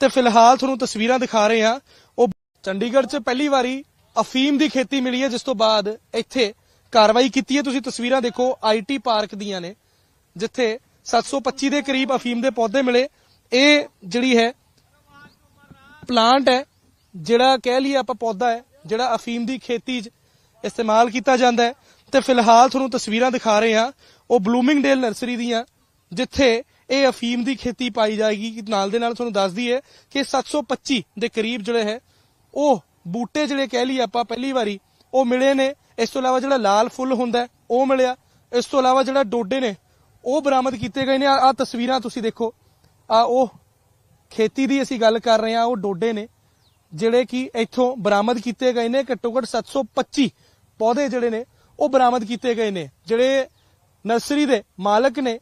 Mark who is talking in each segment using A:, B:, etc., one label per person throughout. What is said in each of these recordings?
A: ਤੇ ਫਿਲਹਾਲ ਤੁਹਾਨੂੰ ਤਸਵੀਰਾਂ ਦਿਖਾ ਰਹੇ ਹਾਂ। ਉਹ ਚੰਡੀਗੜ੍ਹ 'ਚ ਪਹਿਲੀ ਵਾਰੀ ਅਫੀਮ ਦੀ ਖੇਤੀ ਮਿਲੀ ਹੈ, ਜਿਸ ਤੋਂ ਬਾਅਦ ਇੱਥੇ ਕਾਰਵਾਈ ਕੀਤੀ ਹੈ। ਤੁਸੀਂ ਤਸਵੀਰਾਂ ਦੇਖੋ ਆਈਟੀ ਪਾਰਕ ਦੀਆਂ ਨੇ, ਜਿੱਥੇ 725 ਦੇ ਕਰੀਬ ਅਫੀਮ ਦੇ ਪੌਦੇ ਮਿਲੇ। ਇਹ ਜਿਹੜੀ ਹੈ ਪਲਾਂਟ ਹੈ, ਜਿਹੜਾ ਕਹਿ ਲਈਏ ਆਪਾਂ ਪੌਦਾ ਹੈ, ਜਿਹੜਾ ਅਫੀਮ ਦੀ ਖੇਤੀ 'ਚ ਇਸਤੇਮਾਲ ਕੀਤਾ ਜਾਂਦਾ ਹੈ। ਤੇ ਫਿਲਹਾਲ ਤੁਹਾਨੂੰ ਤਸਵੀਰਾਂ ਦਿਖਾ ਰਹੇ ਹਾਂ। ਉਹ ਬਲੂਮਿੰਗਡੇਲ ਨਰਸਰੀ ਦੀਆਂ, ਜਿੱਥੇ ਇਹ ਅਫੀਮ ਦੀ ਖੇਤੀ ਪਾਈ ਜਾਏਗੀ ਨਾਲ ਦੇ ਨਾਲ ਤੁਹਾਨੂੰ ਦੱਸ ਦਈਏ ਕਿ 725 ਦੇ ਕਰੀਬ ਜਿਹੜੇ ਹੈ, ਉਹ ਬੂਟੇ ਜਿਹੜੇ ਕਹਿ ਲਈਏ ਆਪਾਂ ਪਹਿਲੀ ਵਾਰੀ, ਉਹ ਮਿਲੇ ਨੇ। ਇਸ ਤੋਂ ਇਲਾਵਾ ਜਿਹੜਾ ਲਾਲ ਫੁੱਲ ਹੁੰਦਾ ਉਹ ਮਿਲਿਆ। ਇਸ ਤੋਂ ਇਲਾਵਾ ਜਿਹੜਾ ਡੋਡੇ ਨੇ, ਉਹ ਬਰਾਮਦ ਕੀਤੇ ਗਏ ਨੇ। ਆ ਤਸਵੀਰਾਂ ਤੁਸੀਂ ਦੇਖੋ। ਆ, ਉਹ ਖੇਤੀ ਦੀ ਅਸੀਂ ਗੱਲ ਕਰ ਰਹੇ ਹਾਂ, ਉਹ ਡੋਡੇ ਨੇ, ਜਿਹੜੇ ਕਿ ਇੱਥੋਂ ਬਰਾਮਦ ਕੀਤੇ ਗਏ ਨੇ। ਘੱਟੋ ਘੱਟ 725 ਪੌਦੇ ਜਿਹੜੇ ਨੇ, ਉਹ ਬਰਾਮਦ ਕੀਤੇ ਗਏ ਨੇ। ਜਿਹੜੇ ਨਰਸਰੀ ਦੇ ਮਾਲਕ ਨੇ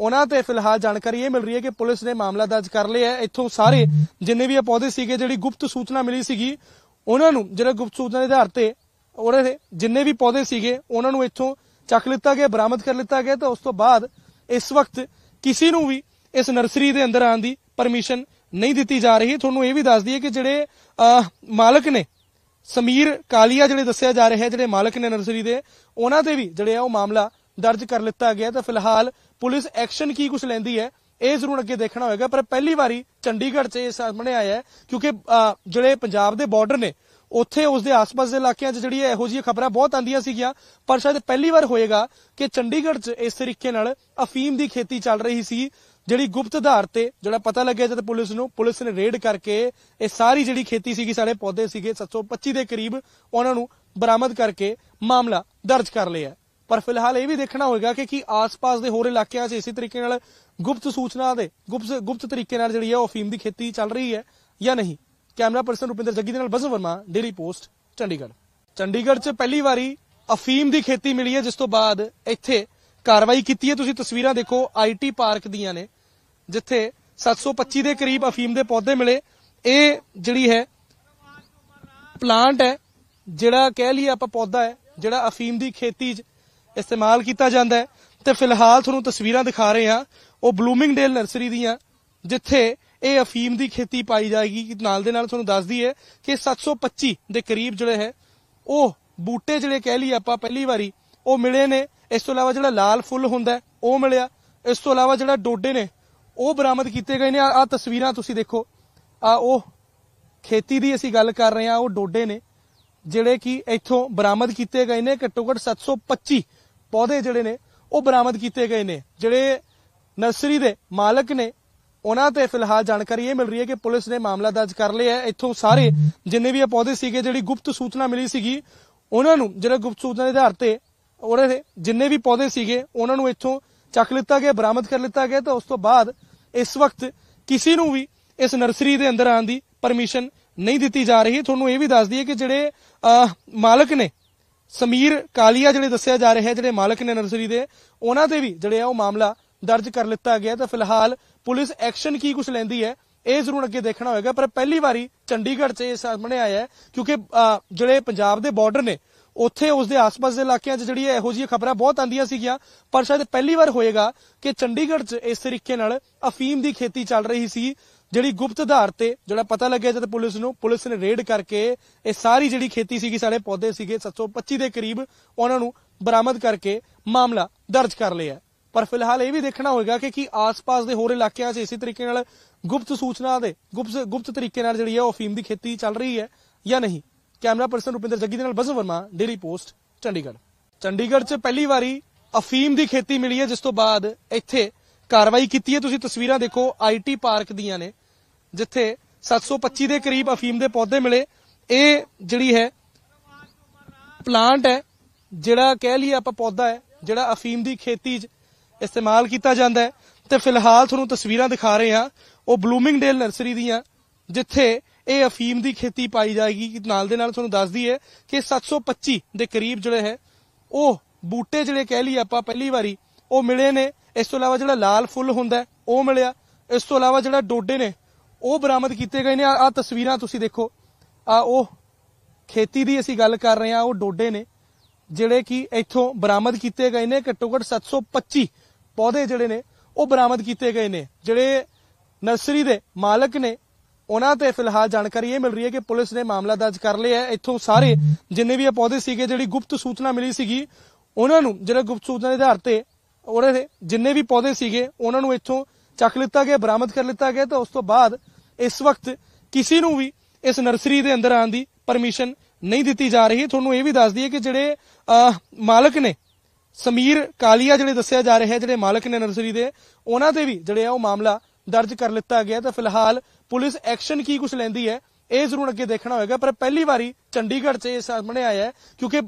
A: ਉਹਨਾਂ ਤੇ ਫਿਲਹਾਲ ਜਾਣਕਾਰੀ ਇਹ ਮਿਲ ਰਹੀ ਹੈ ਕਿ ਪੁਲਿਸ ਨੇ ਮਾਮਲਾ ਦਰਜ ਕਰ ਲਿਆ ਹੈ। ਇੱਥੋਂ ਸਾਰੇ ਜਿੰਨੇ ਵੀ ਇਹ ਪੌਦੇ ਸੀਗੇ, ਜਿਹੜੀ ਗੁਪਤ ਸੂਚਨਾ ਮਿਲੀ ਸੀਗੀ, ਉਹਨਾਂ ਨੂੰ, ਜਿਹੜਾ ਗੁਪਤ ਸੂਚਨਾ ਦੇ ਆਧਾਰ ਤੇ ਉਹਨਾਂ ਦੇ ਜਿੰਨੇ ਵੀ ਪੌਦੇ ਸੀਗੇ, ਉਹਨਾਂ ਨੂੰ ਇੱਥੋਂ ਚੱਕ ਲਿੱਤਾ ਗਿਆ, ਬਰਾਮਦ ਕਰ ਲਿੱਤਾ ਗਿਆ ਤਾਂ ਉਸ ਤੋਂ ਬਾਅਦ ਇਸ ਵਕਤ ਕਿਸੇ ਨੂੰ ਵੀ ਇਸ ਨਰਸਰੀ ਦੇ ਅੰਦਰ ਆਉਣ ਦੀ ਪਰਮਿਸ਼ਨ ਨਹੀਂ ਦਿੱਤੀ ਜਾ ਰਹੀ। ਤੁਹਾਨੂੰ ਇਹ ਵੀ ਦੱਸ ਦਈਏ ਕਿ ਜਿਹੜੇ ਮਾਲਕ ਨੇ, ਸਮੀਰ ਕਾਲੀਆ ਜਿਹੜੇ ਦੱਸਿਆ ਜਾ ਰਿਹਾ ਜਿਹੜੇ ਮਾਲਕ ਨੇ ਨਰਸਰੀ ਦੇ, ਉਹਨਾਂ ਤੇ ਵੀ ਜਿਹੜੇ ਆ ਉਹ ਮਾਮਲਾ ਦਰਜ ਕਰ ਲਿੱਤਾ ਗਿਆ ਤਾਂ ਫਿਲਹਾਲ ਪੁਲਿਸ ਐਕਸ਼ਨ ਕੀ ਕੁਝ ਲੈਂਦੀ ਹੈ, ਇਹ ਜ਼ਰੂਰ ਅੱਗੇ ਦੇਖਣਾ ਹੋਏਗਾ। ਪਰ ਪਹਿਲੀ ਵਾਰੀ ਚੰਡੀਗੜ੍ਹ 'ਚ ਇਹ ਸਾਹਮਣੇ ਆਇਆ ਕਿਉਂਕਿ ਜਿਹੜੇ ਪੰਜਾਬ ਦੇ ਬਾਰਡਰ ਨੇ, ਉੱਥੇ ਉਸ ਦੇ ਆਸ-ਪਾਸ ਦੇ ਇਲਾਕਿਆਂ 'ਚ ਜਿਹੜੀ ਇਹੋ ਜਿਹੀਆਂ ਖਬਰਾਂ ਬਹੁਤ ਆਂਦੀਆਂ ਸੀਗੀਆਂ। ਪਰ ਸ਼ਾਇਦ ਪਹਿਲੀ ਵਾਰ ਹੋਏਗਾ ਕਿ ਚੰਡੀਗੜ੍ਹ 'ਚ ਇਸ ਤਰੀਕੇ ਨਾਲ ਅਫੀਮ ਦੀ ਖੇਤੀ ਚੱਲ ਰਹੀ ਸੀ, ਜਿਹੜੀ ਗੁਪਤ ਆਧਾਰ ਤੇ ਜਿਹੜਾ ਪਤਾ ਲੱਗਿਆ ਜਦ ਪੁਲਿਸ ਨੂੰ, ਪੁਲਿਸ ਨੇ ਰੇਡ ਕਰਕੇ ਇਹ ਸਾਰੀ ਜਿਹੜੀ ਖੇਤੀ ਸੀਗੀ ਸਾਰੇ ਪੌਦੇ ਸੀਗੇ 725 ਦੇ ਕਰੀਬ, ਉਹਨਾਂ ਨੂੰ ਬਰਾਮਦ ਕਰਕੇ ਮਾਮਲਾ ਦਰਜ ਕਰ ਲਿਆ ਪਰ ਫਿਲਹਾਲ ਇਹ ਵੀ ਦੇਖਣਾ ਹੋਏਗਾ ਕਿ ਕੀ ਆਸ-ਪਾਸ ਦੇ ਹੋਰ ਇਲਾਕਿਆਂ 'ਚ ਇਸੇ ਤਰੀਕੇ ਨਾਲ ਗੁਪਤ ਸੂਚਨਾ ਦੇ, ਗੁਪਤ ਗੁਪਤ ਤਰੀਕੇ ਨਾਲ ਜਿਹੜੀ ਹੈ ਉਹ ਅਫੀਮ ਦੀ ਖੇਤੀ ਚੱਲ ਰਹੀ ਹੈ ਜਾਂ ਨਹੀਂ? ਕੈਮਰਾ ਪਰਸਨ ਰੁਪਿੰਦਰ ਜੱਗੀ ਦੇ ਨਾਲ ਬਸਨ ਵਰਮਾ ਡੇਲੀ ਪੋਸਟ ਚੰਡੀਗੜ੍ਹ। ਚੰਡੀਗੜ੍ਹ 'ਚ ਪਹਿਲੀ ਵਾਰੀ ਅਫੀਮ ਦੀ ਖੇਤੀ ਮਿਲੀ ਹੈ, ਜਿਸ ਤੋਂ ਬਾਅਦ ਇੱਥੇ ਕਾਰਵਾਈ ਕੀਤੀ ਹੈ। ਤੁਸੀਂ ਤਸਵੀਰਾਂ ਦੇਖੋ ਆਈਟੀ ਪਾਰਕ ਦੀਆਂ ਨੇ, ਜਿੱਥੇ 725 ਦੇ ਕਰੀਬ ਅਫੀਮ ਦੇ ਪੌਦੇ ਮਿਲੇ। ਇਹ ਜਿਹੜੀ ਹੈ ਪਲਾਂਟ ਹੈ, ਜਿਹੜਾ ਕਹਿ ਲਈਏ ਆਪਾਂ ਪੌਦਾ ਹੈ, ਜਿਹੜਾ ਅਫੀਮ ਦੀ ਖੇਤੀ 'ਚ ਇਸਤੇਮਾਲ ਕੀਤਾ ਜਾਂਦਾ ਹੈ। ਤੇ ਫਿਲਹਾਲ ਤੁਹਾਨੂੰ ਤਸਵੀਰਾਂ ਦਿਖਾ ਰਹੇ ਹਾਂ। ਉਹ ਬਲੂਮਿੰਗਡੇਲ ਨਰਸਰੀ ਦੀਆਂ, ਜਿੱਥੇ ਇਹ ਅਫੀਮ ਦੀ ਖੇਤੀ ਪਾਈ ਜਾਏਗੀ। ਨਾਲ ਦੇ ਨਾਲ ਤੁਹਾਨੂੰ ਦੱਸ ਦਈਏ ਕਿ 725 ਦੇ ਕਰੀਬ ਜਿਹੜੇ ਹੈ, ਉਹ ਬੂਟੇ ਜਿਹੜੇ ਕਹਿ ਲਈਏ ਆਪਾਂ ਪਹਿਲੀ ਵਾਰੀ, ਉਹ ਮਿਲੇ ਨੇ। ਇਸ ਤੋਂ ਇਲਾਵਾ ਜਿਹੜਾ ਲਾਲ ਫੁੱਲ ਹੁੰਦਾ ਉਹ ਮਿਲਿਆ। ਇਸ ਤੋਂ ਇਲਾਵਾ ਜਿਹੜਾ ਡੋਡੇ ਨੇ, ਉਹ ਬਰਾਮਦ ਕੀਤੇ ਗਏ ਨੇ। ਆ ਤਸਵੀਰਾਂ ਤੁਸੀਂ ਦੇਖੋ। ਆ ਉਹ ਖੇਤੀ ਦੀ ਅਸੀਂ ਗੱਲ ਕਰ ਰਹੇ ਹਾਂ, ਉਹ ਡੋਡੇ ਨੇ, ਜਿਹੜੇ ਕਿ ਇੱਥੋਂ ਬਰਾਮਦ ਕੀਤੇ ਗਏ ਨੇ। ਘੱਟੋ ਘੱਟ 725 ਪੌਦੇ ਜਿਹੜੇ ਨੇ, ਉਹ ਬਰਾਮਦ ਕੀਤੇ ਗਏ ਨੇ। ਜਿਹੜੇ ਨਰਸਰੀ ਦੇ ਮਾਲਕ ਨੇ, ਉਹਨਾਂ ਤੇ ਫਿਲਹਾਲ ਜਾਣਕਾਰੀ ਇਹ ਮਿਲ ਰਹੀ ਹੈ ਕਿ ਪੁਲਿਸ ਨੇ ਮਾਮਲਾ ਦਰਜ ਕਰ ਲਿਆ ਹੈ। ਇੱਥੋਂ ਸਾਰੇ ਜਿੰਨੇ ਵੀ ਇਹ ਪੌਦੇ ਸੀਗੇ, ਜਿਹੜੀ ਗੁਪਤ ਸੂਚਨਾ ਮਿਲੀ ਸੀਗੀ, ਉਹਨਾਂ ਨੂੰ, ਜਿਹੜਾ ਗੁਪਤ ਸੂਚਨਾ ਦੇ ਆਧਾਰ ਤੇ ਉਹਨਾਂ ਦੇ ਜਿੰਨੇ ਵੀ ਪੌਦੇ ਸੀਗੇ, ਉਹਨਾਂ ਨੂੰ ਇੱਥੋਂ ਚੱਕ ਲਿੱਤਾ ਗਿਆ, ਬਰਾਮਦ ਕਰ ਲਿੱਤਾ ਗਿਆ ਤਾਂ ਉਸ ਤੋਂ ਬਾਅਦ ਇਸ ਵਕਤ ਕਿਸੇ ਨੂੰ ਵੀ ਇਸ ਨਰਸਰੀ ਦੇ ਅੰਦਰ ਆਉਣ ਦੀ ਪਰਮਿਸ਼ਨ ਨਹੀਂ ਦਿੱਤੀ ਜਾ ਰਹੀ। ਤੁਹਾਨੂੰ ਇਹ ਵੀ ਦੱਸ ਦਈਏ ਕਿ ਜਿਹੜੇ ਮਾਲਕ ਨੇ ਸਮੀਰ ਕਾਲੀਆ ਜਿਹੜੇ ਦੱਸਿਆ ਜਾ ਰਿਹਾ ਜਿਹੜੇ ਮਾਲਕ ਨੇ ਨਰਸਰੀ ਦੇ, ਉਹਨਾਂ ਤੇ ਵੀ ਜਿਹੜੇ ਆ ਉਹ ਮਾਮਲਾ ਦਰਜ ਕਰ ਲਿੱਤਾ ਗਿਆ ਤਾਂ ਫਿਲਹਾਲ ਪੁਲਿਸ ਐਕਸ਼ਨ ਕੀ ਕੁਝ ਲੈਂਦੀ ਹੈ, ਇਹ ਜ਼ਰੂਰ ਅੱਗੇ ਦੇਖਣਾ ਹੋਏਗਾ ਪਰ ਪਹਿਲੀ ਵਾਰੀ ਚੰਡੀਗੜ੍ਹ 'ਚ ਇਹ ਸਾਹਮਣੇ ਆਇਆ ਹੈ, ਕਿਉਂਕਿ ਜਿਹੜੇ ਪੰਜਾਬ ਦੇ ਬਾਰਡਰ ਨੇ, ਉੱਥੇ ਉਸ ਦੇ ਆਸ-ਪਾਸ ਦੇ ਇਲਾਕਿਆਂ 'ਚ ਜਿਹੜੀ ਇਹੋ ਜਿਹੀਆਂ ਖਬਰਾਂ ਬਹੁਤ ਆਂਦੀਆਂ ਸੀਗੀਆਂ। ਪਰ ਸ਼ਾਇਦ ਪਹਿਲੀ ਵਾਰ ਹੋਏਗਾ ਕਿ ਚੰਡੀਗੜ੍ਹ 'ਚ ਇਸ ਤਰੀਕੇ ਨਾਲ ਅਫੀਮ ਦੀ ਖੇਤੀ ਚੱਲ ਰਹੀ ਸੀ। ਜਿਹੜੀ ਗੁਪਤ ਆਧਾਰ ਤੇ ਜਿਹੜਾ ਪਤਾ ਲੱਗਿਆ ਜਦ ਪੁਲਿਸ ਨੂੰ, ਪੁਲਿਸ ਨੇ ਰੇਡ ਕਰਕੇ ਇਹ ਸਾਰੀ ਜਿਹੜੀ ਖੇਤੀ ਸੀਗੀ, ਸਾਡੇ ਪੌਦੇ ਸੀਗੇ 725 ਦੇ ਕਰੀਬ, ਉਹਨਾਂ ਨੂੰ ਬਰਾਮਦ ਕਰਕੇ ਮਾਮਲਾ ਦਰਜ ਕਰ ਲਿਆ ਪਰ ਫਿਲਹਾਲ ਇਹ ਵੀ ਦੇਖਣਾ ਹੋਏਗਾ ਕਿ ਕੀ ਆਸ-ਪਾਸ ਦੇ ਹੋਰ ਇਲਾਕਿਆਂ 'ਚ ਇਸੇ ਤਰੀਕੇ ਨਾਲ ਗੁਪਤ ਸੂਚਨਾ ਦੇ, ਗੁਪਤ ਗੁਪਤ ਤਰੀਕੇ ਨਾਲ ਜਿਹੜੀ ਹੈ ਉਹ ਅਫੀਮ ਦੀ ਖੇਤੀ ਚੱਲ ਰਹੀ ਹੈ ਜਾਂ ਨਹੀਂ। ਕੈਮਰਾ ਪਰਸਨ ਰੁਪਿੰਦਰ ਜੱਗੀ ਦੇ ਨਾਲ ਬਸਨ ਵਰਮਾ ਡੇਲੀ ਪੋਸਟ ਚੰਡੀਗੜ੍ਹ। ਚੰਡੀਗੜ੍ਹ 'ਚ ਪਹਿਲੀ ਵਾਰੀ ਅਫੀਮ ਦੀ ਖੇਤੀ ਮਿਲੀ ਹੈ, ਜਿਸ ਤੋਂ ਬਾਅਦ ਇੱਥੇ ਕਾਰਵਾਈ ਕੀਤੀ ਹੈ। ਤੁਸੀਂ ਤਸਵੀਰਾਂ ਦੇਖੋ ਆਈਟੀ ਪਾਰਕ ਦੀਆਂ ਨੇ, ਜਿੱਥੇ 725 ਦੇ ਕਰੀਬ ਅਫੀਮ ਦੇ ਪੌਦੇ ਮਿਲੇ। ਇਹ ਜਿਹੜੀ ਹੈ ਪਲਾਂਟ ਹੈ, ਜਿਹੜਾ ਕਹਿ ਲਈਏ ਆਪਾਂ ਪੌਦਾ ਹੈ, ਜਿਹੜਾ ਅਫੀਮ ਦੀ ਖੇਤੀ 'ਚ ਇਸਤੇਮਾਲ ਕੀਤਾ ਜਾਂਦਾ ਹੈ। ਤੇ ਫਿਲਹਾਲ ਤੁਹਾਨੂੰ ਤਸਵੀਰਾਂ ਦਿਖਾ ਰਹੇ ਹਾਂ। ਉਹ ਬਲੂਮਿੰਗਡੇਲ ਨਰਸਰੀ ਦੀਆਂ, ਜਿੱਥੇ ਇਹ ਅਫੀਮ ਦੀ ਖੇਤੀ ਪਾਈ ਜਾਏਗੀ। ਨਾਲ ਦੇ ਨਾਲ ਤੁਹਾਨੂੰ ਦੱਸ ਦਈਏ ਕਿ 725 ਦੇ ਕਰੀਬ ਜਿਹੜੇ ਹੈ, ਉਹ ਬੂਟੇ ਜਿਹੜੇ ਕਹਿ ਲਈਏ ਆਪਾਂ, ਪਹਿਲੀ ਵਾਰੀ ਉਹ ਮਿਲੇ ਨੇ। ਇਸ ਤੋਂ ਇਲਾਵਾ ਜਿਹੜਾ ਲਾਲ ਫੁੱਲ ਹੁੰਦਾ ਉਹ ਮਿਲਿਆ। ਇਸ ਤੋਂ ਇਲਾਵਾ ਜਿਹੜਾ ਡੋਡੇ ਨੇ, ਉਹ ਬਰਾਮਦ ਕੀਤੇ ਗਏ ਨੇ। ਆ ਤਸਵੀਰਾਂ ਤੁਸੀਂ ਦੇਖੋ। ਆ, ਉਹ ਖੇਤੀ ਦੀ ਅਸੀਂ ਗੱਲ ਕਰ ਰਹੇ ਹਾਂ, ਉਹ ਡੋਡੇ ਨੇ, ਜਿਹੜੇ ਕਿ ਇੱਥੋਂ ਬਰਾਮਦ ਕੀਤੇ ਗਏ ਨੇ। ਘੱਟੋ ਘੱਟ 725 ਪੌਦੇ ਜਿਹੜੇ ਨੇ, ਉਹ ਬਰਾਮਦ ਕੀਤੇ ਗਏ ਨੇ। ਜਿਹੜੇ ਨਰਸਰੀ ਦੇ ਮਾਲਕ ਨੇ, ਉਹਨਾਂ ਤੇ ਫਿਲਹਾਲ ਜਾਣਕਾਰੀ ਇਹ ਮਿਲ ਰਹੀ ਹੈ ਕਿ ਪੁਲਿਸ ਨੇ ਮਾਮਲਾ ਦਰਜ ਕਰ ਲਿਆ ਹੈ। ਇੱਥੋਂ ਸਾਰੇ ਜਿੰਨੇ ਵੀ ਇਹ ਪੌਦੇ ਸੀਗੇ, ਜਿਹੜੀ ਗੁਪਤ ਸੂਚਨਾ ਮਿਲੀ ਸੀਗੀ, ਉਹਨਾਂ ਨੂੰ, ਜਿਹੜਾ ਗੁਪਤ ਸੂਚਨਾ ਦੇ ਆਧਾਰ ਤੇ ਉਹਦੇ ਦੇ ਜਿੰਨੇ ਵੀ ਪੌਦੇ ਸੀਗੇ, ਉਹਨਾਂ ਨੂੰ ਇੱਥੋਂ ਚੱਕ ਲਿੱਤਾ ਗਿਆ, ਬਰਾਮਦ ਕਰ ਲਿੱਤਾ ਗਿਆ, ਤਾਂ ਉਸ ਤੋਂ ਬਾਅਦ ਇਸ ਵਕਤ ਕਿਸੇ ਨੂੰ ਵੀ ਇਸ ਨਰਸਰੀ ਦੇ ਅੰਦਰ ਆਉਣ ਦੀ ਪਰਮਿਸ਼ਨ ਨਹੀਂ ਦਿੱਤੀ ਜਾ ਰਹੀ। ਤੁਹਾਨੂੰ ਇਹ ਵੀ ਦੱਸ ਦਈਏ ਕਿ ਜਿਹੜੇ ਮਾਲਕ ਨੇ, ਸਮੀਰ ਕਾਲੀਆ ਜਿਹੜੇ ਦੱਸਿਆ ਜਾ ਰਿਹਾ, ਜਿਹੜੇ ਮਾਲਕ ਨੇ ਨਰਸਰੀ ਦੇ, ਉਹਨਾਂ ਤੇ ਵੀ ਜਿਹੜੇ ਆ ਉਹ ਮਾਮਲਾ ਦਰਜ ਕਰ ਲਿੱਤਾ ਗਿਆ। ਤਾਂ ਫਿਲਹਾਲ ਪੁਲਿਸ ਐਕਸ਼ਨ ਕੀ ਕੁਝ ਲੈਂਦੀ ਹੈ, ਇਹ ਜ਼ਰੂਰ ਅੱਗੇ ਦੇਖਣਾ ਹੋਏਗਾ। ਪਰ ਪਹਿਲੀ ਵਾਰੀ ਚੰਡੀਗੜ੍ਹ 'ਚ ਇਹ ਸਾਹਮਣੇ ਆਇਆ ਹੈ, ਕਿਉਂਕਿ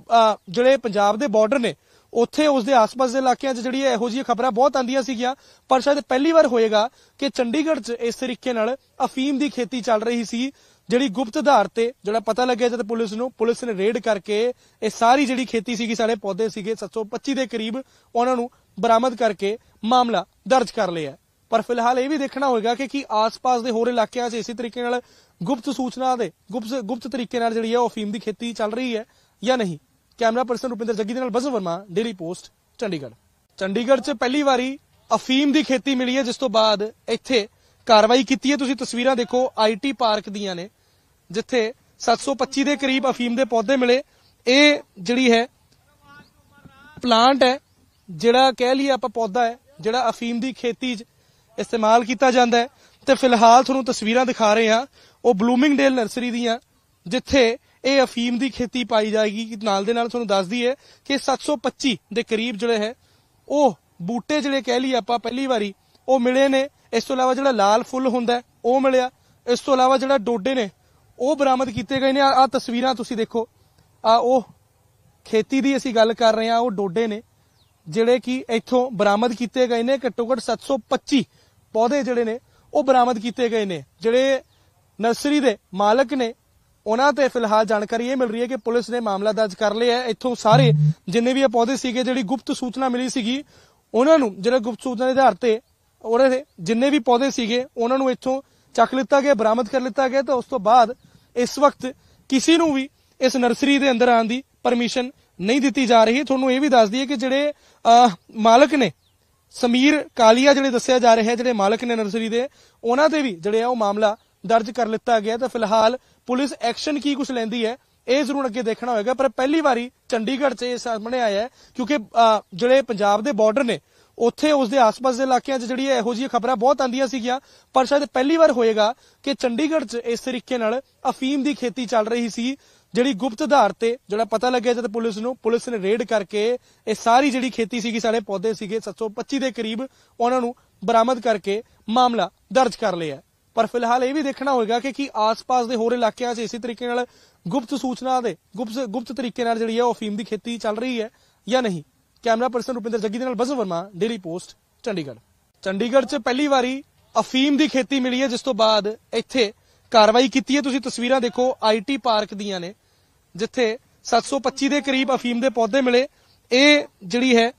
A: ਜਿਹੜੇ ਪੰਜਾਬ ਦੇ ਬਾਰਡਰ ਨੇ ਉੱਥੇ ਉਸ ਦੇ ਆਸ-ਪਾਸ ਦੇ ਇਲਾਕਿਆਂ 'ਚ ਜਿਹੜੀ ਇਹੋ ਜਿਹੀਆਂ ਖਬਰਾਂ ਬਹੁਤ ਆਂਦੀਆਂ ਸੀਗੀਆਂ, ਪਰ ਸ਼ਾਇਦ ਪਹਿਲੀ ਵਾਰ ਹੋਏਗਾ ਕਿ ਚੰਡੀਗੜ੍ਹ 'ਚ ਇਸ ਤਰੀਕੇ ਨਾਲ ਅਫੀਮ ਦੀ ਖੇਤੀ ਚੱਲ ਰਹੀ ਸੀ, ਜਿਹੜੀ ਗੁਪਤ ਆਧਾਰ ਤੇ ਜਿਹੜਾ ਪਤਾ ਲੱਗਿਆ ਜਦ ਪੁਲਿਸ ਨੂੰ, ਪੁਲਿਸ ਨੇ ਰੇਡ ਕਰਕੇ ਇਹ ਸਾਰੀ ਜਿਹੜੀ ਖੇਤੀ ਸੀਗੀ, ਸਾਡੇ ਪੌਦੇ ਸੀਗੇ 725 ਦੇ ਕਰੀਬ, ਉਹਨਾਂ ਨੂੰ ਬਰਾਮਦ ਕਰਕੇ ਮਾਮਲਾ ਦਰਜ ਕਰ ਲਿਆ। ਪਰ ਫਿਲਹਾਲ ਇਹ ਵੀ ਦੇਖਣਾ ਹੋਏਗਾ ਕਿ ਕੀ ਆਸ-ਪਾਸ ਦੇ ਹੋਰ ਇਲਾਕਿਆਂ 'ਚ ਇਸੇ ਤਰੀਕੇ ਨਾਲ ਗੁਪਤ ਸੂਚਨਾ ਦੇ, ਗੁਪਤ ਗੁਪਤ ਤਰੀਕੇ ਨਾਲ ਜਿਹੜੀ ਹੈ ਉਹ ਅਫੀਮ ਦੀ ਖੇਤੀ ਚੱਲ ਰਹੀ ਹੈ ਜਾਂ ਨਹੀਂ। ਕੈਮਰਾ ਪਰਸਨ ਰੁਪਿੰਦਰ ਜੱਗੀ ਦੇ ਨਾਲ ਬਸਨ ਵਰਮਾ ਡੇਲੀ ਪੋਸਟ ਚੰਡੀਗੜ੍ਹ। ਚੰਡੀਗੜ੍ਹ 'ਚ ਪਹਿਲੀ ਵਾਰੀ ਅਫੀਮ ਦੀ ਖੇਤੀ ਮਿਲੀ ਹੈ, ਜਿਸ ਤੋਂ ਬਾਅਦ ਇੱਥੇ ਕਾਰਵਾਈ ਕੀਤੀ ਹੈ। ਤੁਸੀਂ ਤਸਵੀਰਾਂ ਦੇਖੋ ਆਈਟੀ ਪਾਰਕ ਦੀਆਂ ਨੇ, ਜਿੱਥੇ 725 ਦੇ ਕਰੀਬ ਅਫੀਮ ਦੇ ਪੌਦੇ ਮਿਲੇ। ਇਹ ਜਿਹੜੀ ਹੈ ਪਲਾਂਟ ਹੈ, ਜਿਹੜਾ ਕਹਿ ਲਈਏ ਆਪਾਂ ਪੌਦਾ ਹੈ, ਜਿਹੜਾ ਅਫੀਮ ਦੀ ਖੇਤੀ 'ਚ ਇਸਤੇਮਾਲ ਕੀਤਾ ਜਾਂਦਾ ਹੈ। ਤੇ ਫਿਲਹਾਲ ਤੁਹਾਨੂੰ ਤਸਵੀਰਾਂ ਦਿਖਾ ਰਹੇ ਹਾਂ। ਉਹ ਬਲੂਮਿੰਗਡੇਲ ਨਰਸਰੀ ਦੀਆਂ, ਜਿੱਥੇ ਇਹ ਅਫੀਮ ਦੀ ਖੇਤੀ ਪਾਈ ਜਾਏਗੀ। ਨਾਲ ਦੇ ਨਾਲ ਤੁਹਾਨੂੰ ਦੱਸ ਦਈਏ ਕਿ 725 ਦੇ ਕਰੀਬ ਜਿਹੜੇ ਹੈ, ਉਹ ਬੂਟੇ ਜਿਹੜੇ ਕਹਿ ਲਈਏ ਆਪਾਂ ਪਹਿਲੀ ਵਾਰੀ, ਉਹ ਮਿਲੇ ਨੇ। ਇਸ ਤੋਂ ਇਲਾਵਾ ਜਿਹੜਾ ਲਾਲ ਫੁੱਲ ਹੁੰਦਾ ਉਹ ਮਿਲਿਆ। ਇਸ ਤੋਂ ਇਲਾਵਾ ਜਿਹੜਾ ਡੋਡੇ ਨੇ, ਉਹ ਬਰਾਮਦ ਕੀਤੇ ਗਏ ਨੇ। ਆ ਤਸਵੀਰਾਂ ਤੁਸੀਂ ਦੇਖੋ। ਆ, ਉਹ ਖੇਤੀ ਦੀ ਅਸੀਂ ਗੱਲ ਕਰ ਰਹੇ ਹਾਂ, ਉਹ ਡੋਡੇ ਨੇ, ਜਿਹੜੇ ਕਿ ਇੱਥੋਂ ਬਰਾਮਦ ਕੀਤੇ ਗਏ ਨੇ। ਘੱਟੋ ਘੱਟ 725 ਪੌਦੇ ਜਿਹੜੇ ਨੇ, ਉਹ ਬਰਾਮਦ ਕੀਤੇ ਗਏ ਨੇ। ਜਿਹੜੇ ਨਰਸਰੀ ਦੇ ਮਾਲਕ ਨੇ ਉਹਨਾਂ ਤੇ ਫਿਲਹਾਲ ਜਾਣਕਾਰੀ ਇਹ ਮਿਲ ਰਹੀ ਹੈ ਕਿ ਪੁਲਿਸ ਨੇ ਮਾਮਲਾ ਦਰਜ ਕਰ ਲਿਆ ਹੈ। ਇੱਥੋਂ ਸਾਰੇ ਜਿੰਨੇ ਵੀ ਇਹ ਪੌਦੇ ਸੀਗੇ ਜਿਹੜੀ ਗੁਪਤ ਸੂਚਨਾ ਮਿਲੀ ਸੀਗੀ ਉਹਨਾਂ ਨੂੰ ਜਿਹੜਾ ਗੁਪਤ ਸੂਚਨਾ ਦੇ ਆਧਾਰ ਤੇ ਉਹਦੇ ਦੇ ਜਿੰਨੇ ਵੀ ਪੌਦੇ ਸੀਗੇ ਉਹਨਾਂ ਨੂੰ ਇੱਥੋਂ ਚੱਕ ਲਿੱਤਾ ਗਿਆ ਬਰਾਮਦ ਕਰ ਲਿੱਤਾ ਗਿਆ ਤਾਂ ਉਸ ਤੋਂ ਬਾਅਦ ਇਸ ਵਕਤ ਕਿਸੇ ਨੂੰ ਵੀ ਇਸ ਨਰਸਰੀ ਦੇ ਅੰਦਰ ਆਉਣ ਦੀ ਪਰਮਿਸ਼ਨ ਨਹੀਂ ਦਿੱਤੀ ਜਾ ਰਹੀ। ਤੁਹਾਨੂੰ ਇਹ ਵੀ ਦੱਸ ਦਈਏ ਕਿ ਜਿਹੜੇ ਅਹ, ਮਾਲਕ ਨੇ ਸਮੀਰ ਕਾਲੀਆ ਜਿਹੜੇ ਦੱਸਿਆ ਜਾ ਰਿਹਾ ਜਿਹੜੇ ਮਾਲਕ ਨੇ ਨਰਸਰੀ ਦੇ ਉਹਨਾਂ ਤੇ ਵੀ ਜਿਹੜੇ ਆ ਉਹ ਮਾਮਲਾ ਦਰਜ ਕਰ ਲਿੱਤਾ ਗਿਆ ਤਾਂ ਫਿਲਹਾਲ ਪੁਲਿਸ ਐਕਸ਼ਨ ਕੀ ਕੁਝ ਲੈਂਦੀ ਹੈ, ਇਹ ਜ਼ਰੂਰ ਅੱਗੇ ਦੇਖਣਾ ਹੋਏਗਾ। ਪਰ ਪਹਿਲੀ ਵਾਰੀ ਚੰਡੀਗੜ੍ਹ 'ਚ ਇਹ ਸਾਹਮਣੇ ਆਇਆ ਹੈ, ਕਿਉਂਕਿ ਜਿਹੜੇ ਪੰਜਾਬ ਦੇ ਬਾਰਡਰ ਨੇ, ਉੱਥੇ ਉਸ ਦੇ ਆਸ-ਪਾਸ ਦੇ ਇਲਾਕਿਆਂ 'ਚ ਜਿਹੜੀ ਇਹੋ ਜਿਹੀਆਂ ਖਬਰਾਂ ਬਹੁਤ ਆਂਦੀਆਂ ਸੀਗੀਆਂ, ਪਰ ਸ਼ਾਇਦ ਪਹਿਲੀ ਵਾਰ ਹੋਏਗਾ ਕਿ ਚੰਡੀਗੜ੍ਹ 'ਚ ਇਸ ਤਰੀਕੇ ਨਾਲ ਅਫੀਮ ਦੀ ਖੇਤੀ ਚੱਲ ਰਹੀ ਸੀ, ਜਿਹੜੀ ਗੁਪਤ ਆਧਾਰ ਤੇ ਜਿਹੜਾ ਪਤਾ ਲੱਗਿਆ ਜਦ ਪੁਲਿਸ ਨੂੰ, ਪੁਲਿਸ ਨੇ ਰੇਡ ਕਰਕੇ ਇਹ ਸਾਰੀ ਜਿਹੜੀ ਖੇਤੀ ਸੀਗੀ ਸਾਰੇ ਪੌਦੇ ਸੀਗੇ 725 ਦੇ ਕਰੀਬ ਉਹਨਾਂ ਨੂੰ ਬਰਾਮਦ ਕਰਕੇ ਮਾਮਲਾ ਦਰਜ ਕਰ ਲਿਆ ਪਰ ਫਿਲਹਾਲ ਇਹ ਵੀ ਦੇਖਣਾ ਹੋਏਗਾ ਕਿ ਕੀ ਆਸ-ਪਾਸ ਦੇ ਹੋਰ ਇਲਾਕਿਆਂ 'ਚ ਇਸੇ ਤਰੀਕੇ ਨਾਲ ਗੁਪਤ ਸੂਚਨਾ ਦੇ, ਗੁਪਤ ਗੁਪਤ ਤਰੀਕੇ ਨਾਲ ਜਿਹੜੀ ਹੈ ਉਹ ਅਫੀਮ ਦੀ ਖੇਤੀ ਚੱਲ ਰਹੀ ਹੈ ਜਾਂ ਨਹੀਂ? ਕੈਮਰਾ ਪਰਸਨ ਰੁਪਿੰਦਰ ਜੱਗੀ ਦੇ ਨਾਲ ਬਸਨ ਵਰਮਾ ਡੇਲੀ ਪੋਸਟ ਚੰਡੀਗੜ੍ਹ। ਚੰਡੀਗੜ੍ਹ 'ਚ ਪਹਿਲੀ ਵਾਰੀ ਅਫੀਮ ਦੀ ਖੇਤੀ ਮਿਲੀ ਹੈ, ਜਿਸ ਤੋਂ ਬਾਅਦ ਇੱਥੇ ਕਾਰਵਾਈ ਕੀਤੀ ਹੈ। ਤੁਸੀਂ ਤਸਵੀਰਾਂ ਦੇਖੋ ਆਈਟੀ ਪਾਰਕ ਦੀਆਂ ਨੇ, ਜਿੱਥੇ 725 ਦੇ ਕਰੀਬ ਅਫੀਮ ਦੇ ਪੌਦੇ ਮਿਲੇ। ਇਹ ਜਿਹੜੀ ਹੈ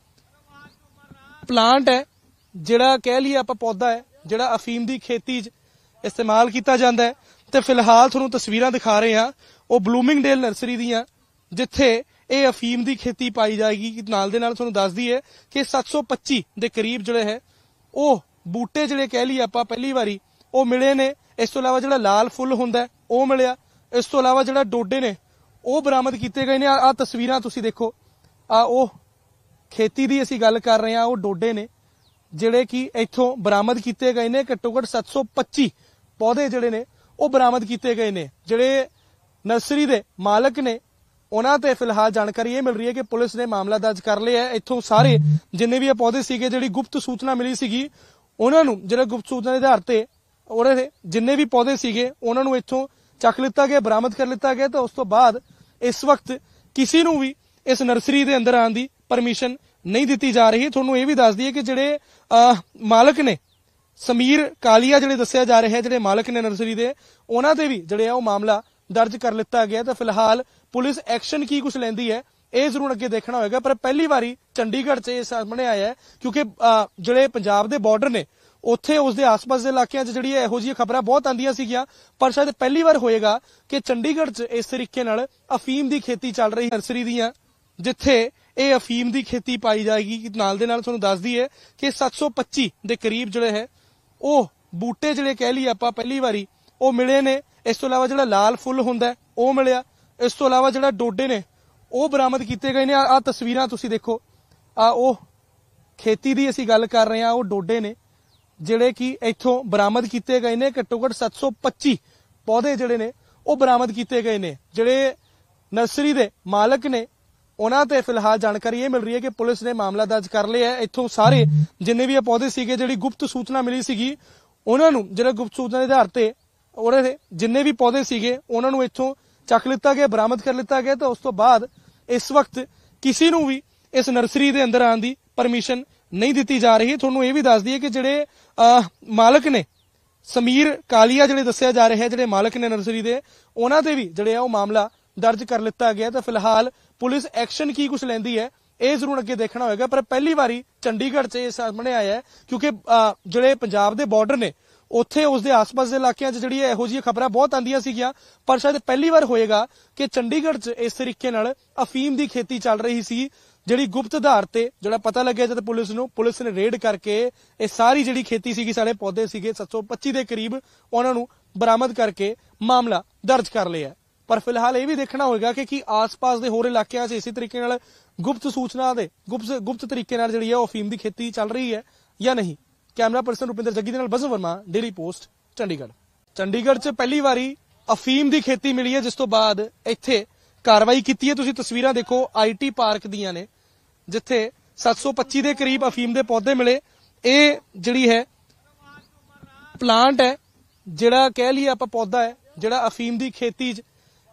A: ਪਲਾਂਟ ਹੈ, ਜਿਹੜਾ ਕਹਿ ਲਈਏ ਆਪਾਂ ਪੌਦਾ ਹੈ, ਜਿਹੜਾ ਅਫੀਮ ਦੀ ਖੇਤੀ 'ਚ ਇਸਤੇਮਾਲ ਕੀਤਾ ਜਾਂਦਾ ਹੈ। ਤੇ ਫਿਲਹਾਲ ਤੁਹਾਨੂੰ ਤਸਵੀਰਾਂ ਦਿਖਾ ਰਹੇ ਹਾਂ। ਉਹ ਬਲੂਮਿੰਗਡੇਲ ਨਰਸਰੀ ਦੀਆਂ, ਜਿੱਥੇ ਇਹ ਅਫੀਮ ਦੀ ਖੇਤੀ ਪਾਈ ਜਾਏਗੀ। ਨਾਲ ਦੇ ਨਾਲ ਤੁਹਾਨੂੰ ਦੱਸ ਦਈਏ ਕਿ 725 ਦੇ ਕਰੀਬ ਜਿਹੜੇ ਹੈ, ਉਹ ਬੂਟੇ ਜਿਹੜੇ ਕਹਿ ਲਈਏ ਆਪਾਂ ਪਹਿਲੀ ਵਾਰੀ, ਉਹ ਮਿਲੇ ਨੇ। ਇਸ ਤੋਂ ਇਲਾਵਾ ਜਿਹੜਾ ਲਾਲ ਫੁੱਲ ਹੁੰਦਾ ਉਹ ਮਿਲਿਆ। ਇਸ ਤੋਂ ਇਲਾਵਾ ਜਿਹੜਾ ਡੋਡੇ ਨੇ, ਉਹ ਬਰਾਮਦ ਕੀਤੇ ਗਏ ਨੇ। ਆ ਤਸਵੀਰਾਂ ਤੁਸੀਂ ਦੇਖੋ। ਆ, ਉਹ ਖੇਤੀ ਦੀ ਅਸੀਂ ਗੱਲ ਕਰ ਰਹੇ ਹਾਂ। ਉਹ ਡੋਡੇ ਨੇ, ਜਿਹੜੇ ਕਿ ਇੱਥੋਂ ਬਰਾਮਦ ਕੀਤੇ ਗਏ ਨੇ। ਘੱਟੋ ਘੱਟ 725 ਪੌਦੇ ਜਿਹੜੇ ਨੇ, ਉਹ ਬਰਾਮਦ ਕੀਤੇ ਗਏ ਨੇ। ਜਿਹੜੇ ਨਰਸਰੀ ਦੇ ਮਾਲਕ ਨੇ, ਉਹਨਾਂ ਤੇ ਫਿਲਹਾਲ ਜਾਣਕਾਰੀ ਇਹ ਮਿਲ ਰਹੀ ਹੈ ਕਿ ਪੁਲਿਸ ਨੇ ਮਾਮਲਾ ਦਰਜ ਕਰ ਲਿਆ ਹੈ। ਇੱਥੋਂ ਸਾਰੇ ਜਿੰਨੇ ਵੀ ਇਹ ਪੌਦੇ ਸੀਗੇ, ਜਿਹੜੀ ਗੁਪਤ ਸੂਚਨਾ ਮਿਲੀ ਸੀਗੀ, ਉਹਨਾਂ ਨੂੰ, ਜਿਹੜੇ ਗੁਪਤ ਸੂਚਨਾ ਦੇ ਆਧਾਰ ਤੇ ਉਹਨਾਂ ਦੇ ਜਿੰਨੇ ਵੀ ਪੌਦੇ ਸੀਗੇ, ਉਹਨਾਂ ਨੂੰ ਇੱਥੋਂ ਚੱਕ ਲਿੱਤਾ ਗਿਆ, ਬਰਾਮਦ ਕਰ ਲਿੱਤਾ ਗਿਆ ਤਾਂ ਉਸ ਤੋਂ ਬਾਅਦ ਇਸ ਵਕਤ ਕਿਸੇ ਨੂੰ ਵੀ ਇਸ ਨਰਸਰੀ ਦੇ ਅੰਦਰ ਆਉਣ ਦੀ ਪਰਮਿਸ਼ਨ ਨਹੀਂ ਦਿੱਤੀ ਜਾ ਰਹੀ। ਤੁਹਾਨੂੰ ਇਹ ਵੀ ਦੱਸ ਦਈਏ ਕਿ ਜਿਹੜੇ ਮਾਲਕ ਨੇ ਸਮੀਰ ਕਾਲੀਆ ਜਿਹੜੇ ਦੱਸਿਆ ਜਾ ਰਿਹਾ ਜਿਹੜੇ ਮਾਲਕ ਨੇ ਨਰਸਰੀ ਦੇ, ਉਹਨਾਂ ਤੇ ਵੀ ਜਿਹੜੇ ਆ ਉਹ ਮਾਮਲਾ ਦਰਜ ਕਰ ਲਿੱਤਾ ਗਿਆ ਤਾਂ ਫਿਲਹਾਲ ਪੁਲਿਸ ਐਕਸ਼ਨ ਕੀ ਕੁਝ ਲੈਂਦੀ ਹੈ, ਇਹ ਜ਼ਰੂਰ ਅੱਗੇ ਦੇਖਣਾ ਹੋਏਗਾ। ਪਰ ਪਹਿਲੀ ਵਾਰੀ ਚੰਡੀਗੜ੍ਹ 'ਚ ਇਹ ਸਾਹਮਣੇ ਆਇਆ ਹੈ, ਕਿਉਂਕਿ ਜਿਹੜੇ ਪੰਜਾਬ ਦੇ ਬਾਰਡਰ ਨੇ, ਉੱਥੇ ਉਸ ਦੇ ਆਸ-ਪਾਸ ਦੇ ਇਲਾਕਿਆਂ 'ਚ ਜਿਹੜੀ ਇਹੋ ਜਿਹੀਆਂ ਖਬਰਾਂ ਬਹੁਤ ਆਂਦੀਆਂ ਸੀਗੀਆਂ। ਪਰ ਸ਼ਾਇਦ ਪਹਿਲੀ ਵਾਰ ਹੋਏਗਾ ਕਿ ਚੰਡੀਗੜ੍ਹ 'ਚ ਇਸ ਤਰੀਕੇ ਨਾਲ ਅਫੀਮ ਦੀ ਖੇਤੀ ਚੱਲ ਰਹੀ ਨਰਸਰੀ ਦੀਆਂ, ਜਿੱਥੇ ਇਹ ਅਫੀਮ ਦੀ ਖੇਤੀ ਪਾਈ ਜਾਏਗੀ। ਨਾਲ ਦੇ ਨਾਲ ਤੁਹਾਨੂੰ ਦੱਸ ਦਈਏ ਕਿ 725 ਦੇ ਕਰੀਬ ਜਿਹੜੇ ਹੈ ਉਹ ਬੂਟੇ ਜਿਹੜੇ ਕਹਿ ਲਈਏ ਆਪਾਂ ਪਹਿਲੀ ਵਾਰੀ, ਉਹ ਮਿਲੇ ਨੇ। ਇਸ ਤੋਂ ਇਲਾਵਾ ਜਿਹੜਾ ਲਾਲ ਫੁੱਲ ਹੁੰਦਾ ਉਹ ਮਿਲਿਆ। ਇਸ ਤੋਂ ਇਲਾਵਾ ਜਿਹੜਾ ਡੋਡੇ ਨੇ, ਉਹ ਬਰਾਮਦ ਕੀਤੇ ਗਏ ਨੇ। ਆ ਤਸਵੀਰਾਂ ਤੁਸੀਂ ਦੇਖੋ। ਆ, ਉਹ ਖੇਤੀ ਦੀ ਅਸੀਂ ਗੱਲ ਕਰ ਰਹੇ ਹਾਂ, ਉਹ ਡੋਡੇ ਨੇ, ਜਿਹੜੇ ਕਿ ਇੱਥੋਂ ਬਰਾਮਦ ਕੀਤੇ ਗਏ ਨੇ। ਘੱਟੋ ਘੱਟ 725 ਪੌਦੇ ਜਿਹੜੇ ਨੇ, ਉਹ ਬਰਾਮਦ ਕੀਤੇ ਗਏ ਨੇ। ਜਿਹੜੇ ਨਰਸਰੀ ਦੇ ਮਾਲਕ ਨੇ ਉਹਨਾਂ ਤੇ ਫਿਲਹਾਲ ਜਾਣਕਾਰੀ ਇਹ ਮਿਲ ਰਹੀ ਹੈ ਕਿ ਪੁਲਿਸ ਨੇ ਮਾਮਲਾ ਦਰਜ ਕਰ ਲਿਆ ਹੈ। ਇੱਥੋਂ ਸਾਰੇ ਜਿੰਨੇ ਵੀ ਇਹ ਪੌਦੇ ਸੀਗੇ, ਜਿਹੜੀ ਗੁਪਤ ਸੂਚਨਾ ਮਿਲੀ ਸੀਗੀ, ਉਹਨਾਂ ਨੂੰ, ਜਿਹੜਾ ਗੁਪਤ ਸੂਚਨਾ ਦੇ ਆਧਾਰ ਤੇ ਉਹਦੇ ਤੇ ਜਿੰਨੇ ਵੀ ਪੌਦੇ ਸੀਗੇ, ਉਹਨਾਂ ਨੂੰ ਇੱਥੋਂ ਚੱਕ ਲਿੱਤਾ ਗਿਆ, ਬਰਾਮਦ ਕਰ ਲਿੱਤਾ ਗਿਆ ਤਾਂ ਉਸ ਤੋਂ ਬਾਅਦ ਇਸ ਵਕਤ ਕਿਸੇ ਨੂੰ ਵੀ ਇਸ ਨਰਸਰੀ ਦੇ ਅੰਦਰ ਆਉਣ ਦੀ ਪਰਮਿਸ਼ਨ ਨਹੀਂ ਦਿੱਤੀ ਜਾ ਰਹੀ। ਤੁਹਾਨੂੰ ਇਹ ਵੀ ਦੱਸ ਦਈਏ ਕਿ ਜਿਹੜੇ ਮਾਲਕ ਨੇ, ਸਮੀਰ ਕਾਲੀਆ ਜਿਹੜੇ ਦੱਸਿਆ ਜਾ ਰਿਹਾ ਜਿਹੜੇ ਮਾਲਕ ਨੇ ਨਰਸਰੀ ਦੇ, ਉਹਨਾਂ 'ਤੇ ਵੀ ਜਿਹੜੇ ਆ ਉਹ ਮਾਮਲਾ ਦਰਜ ਕਰ ਲਿੱਤਾ ਗਿਆ ਤਾਂ ਫਿਲਹਾਲ ਪੁਲਿਸ ਐਕਸ਼ਨ ਕੀ ਕੁਝ ਲੈਂਦੀ ਹੈ, ਇਹ ਜ਼ਰੂਰ ਅੱਗੇ ਦੇਖਣਾ ਹੋਏਗਾ। ਪਰ ਪਹਿਲੀ ਵਾਰੀ ਚੰਡੀਗੜ੍ਹ 'ਚ ਇਹ ਸਾਹਮਣੇ ਆਇਆ ਹੈ, ਕਿਉਂਕਿ ਜਿਹੜੇ ਪੰਜਾਬ ਦੇ ਬਾਰਡਰ ਨੇ, ਉੱਥੇ ਉਸ ਦੇ ਆਸ-ਪਾਸ ਦੇ ਇਲਾਕਿਆਂ 'ਚ ਜਿਹੜੀ ਇਹੋ ਜਿਹੀਆਂ ਖਬਰਾਂ ਬਹੁਤ ਆਂਦੀਆਂ ਸੀਗੀਆਂ। ਪਰ ਸ਼ਾਇਦ ਪਹਿਲੀ ਵਾਰ ਹੋਏਗਾ ਕਿ ਚੰਡੀਗੜ੍ਹ 'ਚ ਇਸ ਤਰੀਕੇ ਨਾਲ ਅਫੀਮ ਦੀ ਖੇਤੀ ਚੱਲ ਰਹੀ ਸੀ, ਜਿਹੜੀ ਗੁਪਤ ਆਧਾਰ ਤੇ ਜਿਹੜਾ ਪਤਾ ਲੱਗਿਆ ਜਦ ਪੁਲਿਸ ਨੂੰ, ਪੁਲਿਸ ਨੇ ਰੇਡ ਕਰਕੇ ਇਹ ਸਾਰੀ ਜਿਹੜੀ ਖੇਤੀ ਸੀਗੀ ਸਾਡੇ ਪੌਦੇ ਸੀਗੇ 725 ਦੇ ਕਰੀਬ ਉਹਨਾਂ ਨੂੰ ਬਰਾਮਦ ਕਰਕੇ ਮਾਮਲਾ ਦਰਜ ਕਰ ਲਿਆ ਪਰ ਫਿਲਹਾਲ ਇਹ ਵੀ ਦੇਖਣਾ ਹੋਏਗਾ ਕਿ ਕੀ ਆਸ-ਪਾਸ ਦੇ ਹੋਰ ਇਲਾਕਿਆਂ 'ਚ ਇਸੇ ਤਰੀਕੇ ਨਾਲ ਗੁਪਤ ਸੂਚਨਾ ਦੇ, ਗੁਪਤ ਗੁਪਤ ਤਰੀਕੇ ਨਾਲ ਜਿਹੜੀ ਹੈ ਉਹ ਅਫੀਮ ਦੀ ਖੇਤੀ ਚੱਲ ਰਹੀ ਹੈ ਜਾਂ ਨਹੀਂ? ਕੈਮਰਾ ਪਰਸਨ ਰੁਪਿੰਦਰ ਜੱਗੀ ਦੇ ਨਾਲ ਬਸਨ ਵਰਮਾ ਡੇਲੀ ਪੋਸਟ ਚੰਡੀਗੜ੍ਹ। ਚੰਡੀਗੜ੍ਹ 'ਚ ਪਹਿਲੀ ਵਾਰੀ ਅਫੀਮ ਦੀ ਖੇਤੀ ਮਿਲੀ ਹੈ, ਜਿਸ ਤੋਂ ਬਾਅਦ ਇੱਥੇ ਕਾਰਵਾਈ ਕੀਤੀ ਹੈ। ਤੁਸੀਂ ਤਸਵੀਰਾਂ ਦੇਖੋ ਆਈਟੀ ਪਾਰਕ ਦੀਆਂ ਨੇ, ਜਿੱਥੇ 725 ਦੇ ਕਰੀਬ ਅਫੀਮ ਦੇ ਪੌਦੇ ਮਿਲੇ। ਇਹ ਜਿਹੜੀ ਹੈ ਪਲਾਂਟ ਹੈ, ਜਿਹੜਾ ਕਹਿ ਲਈਏ ਆਪਾਂ ਪੌਦਾ ਹੈ, ਜਿਹੜਾ ਅਫੀਮ ਦੀ ਖੇਤੀ 'ਚ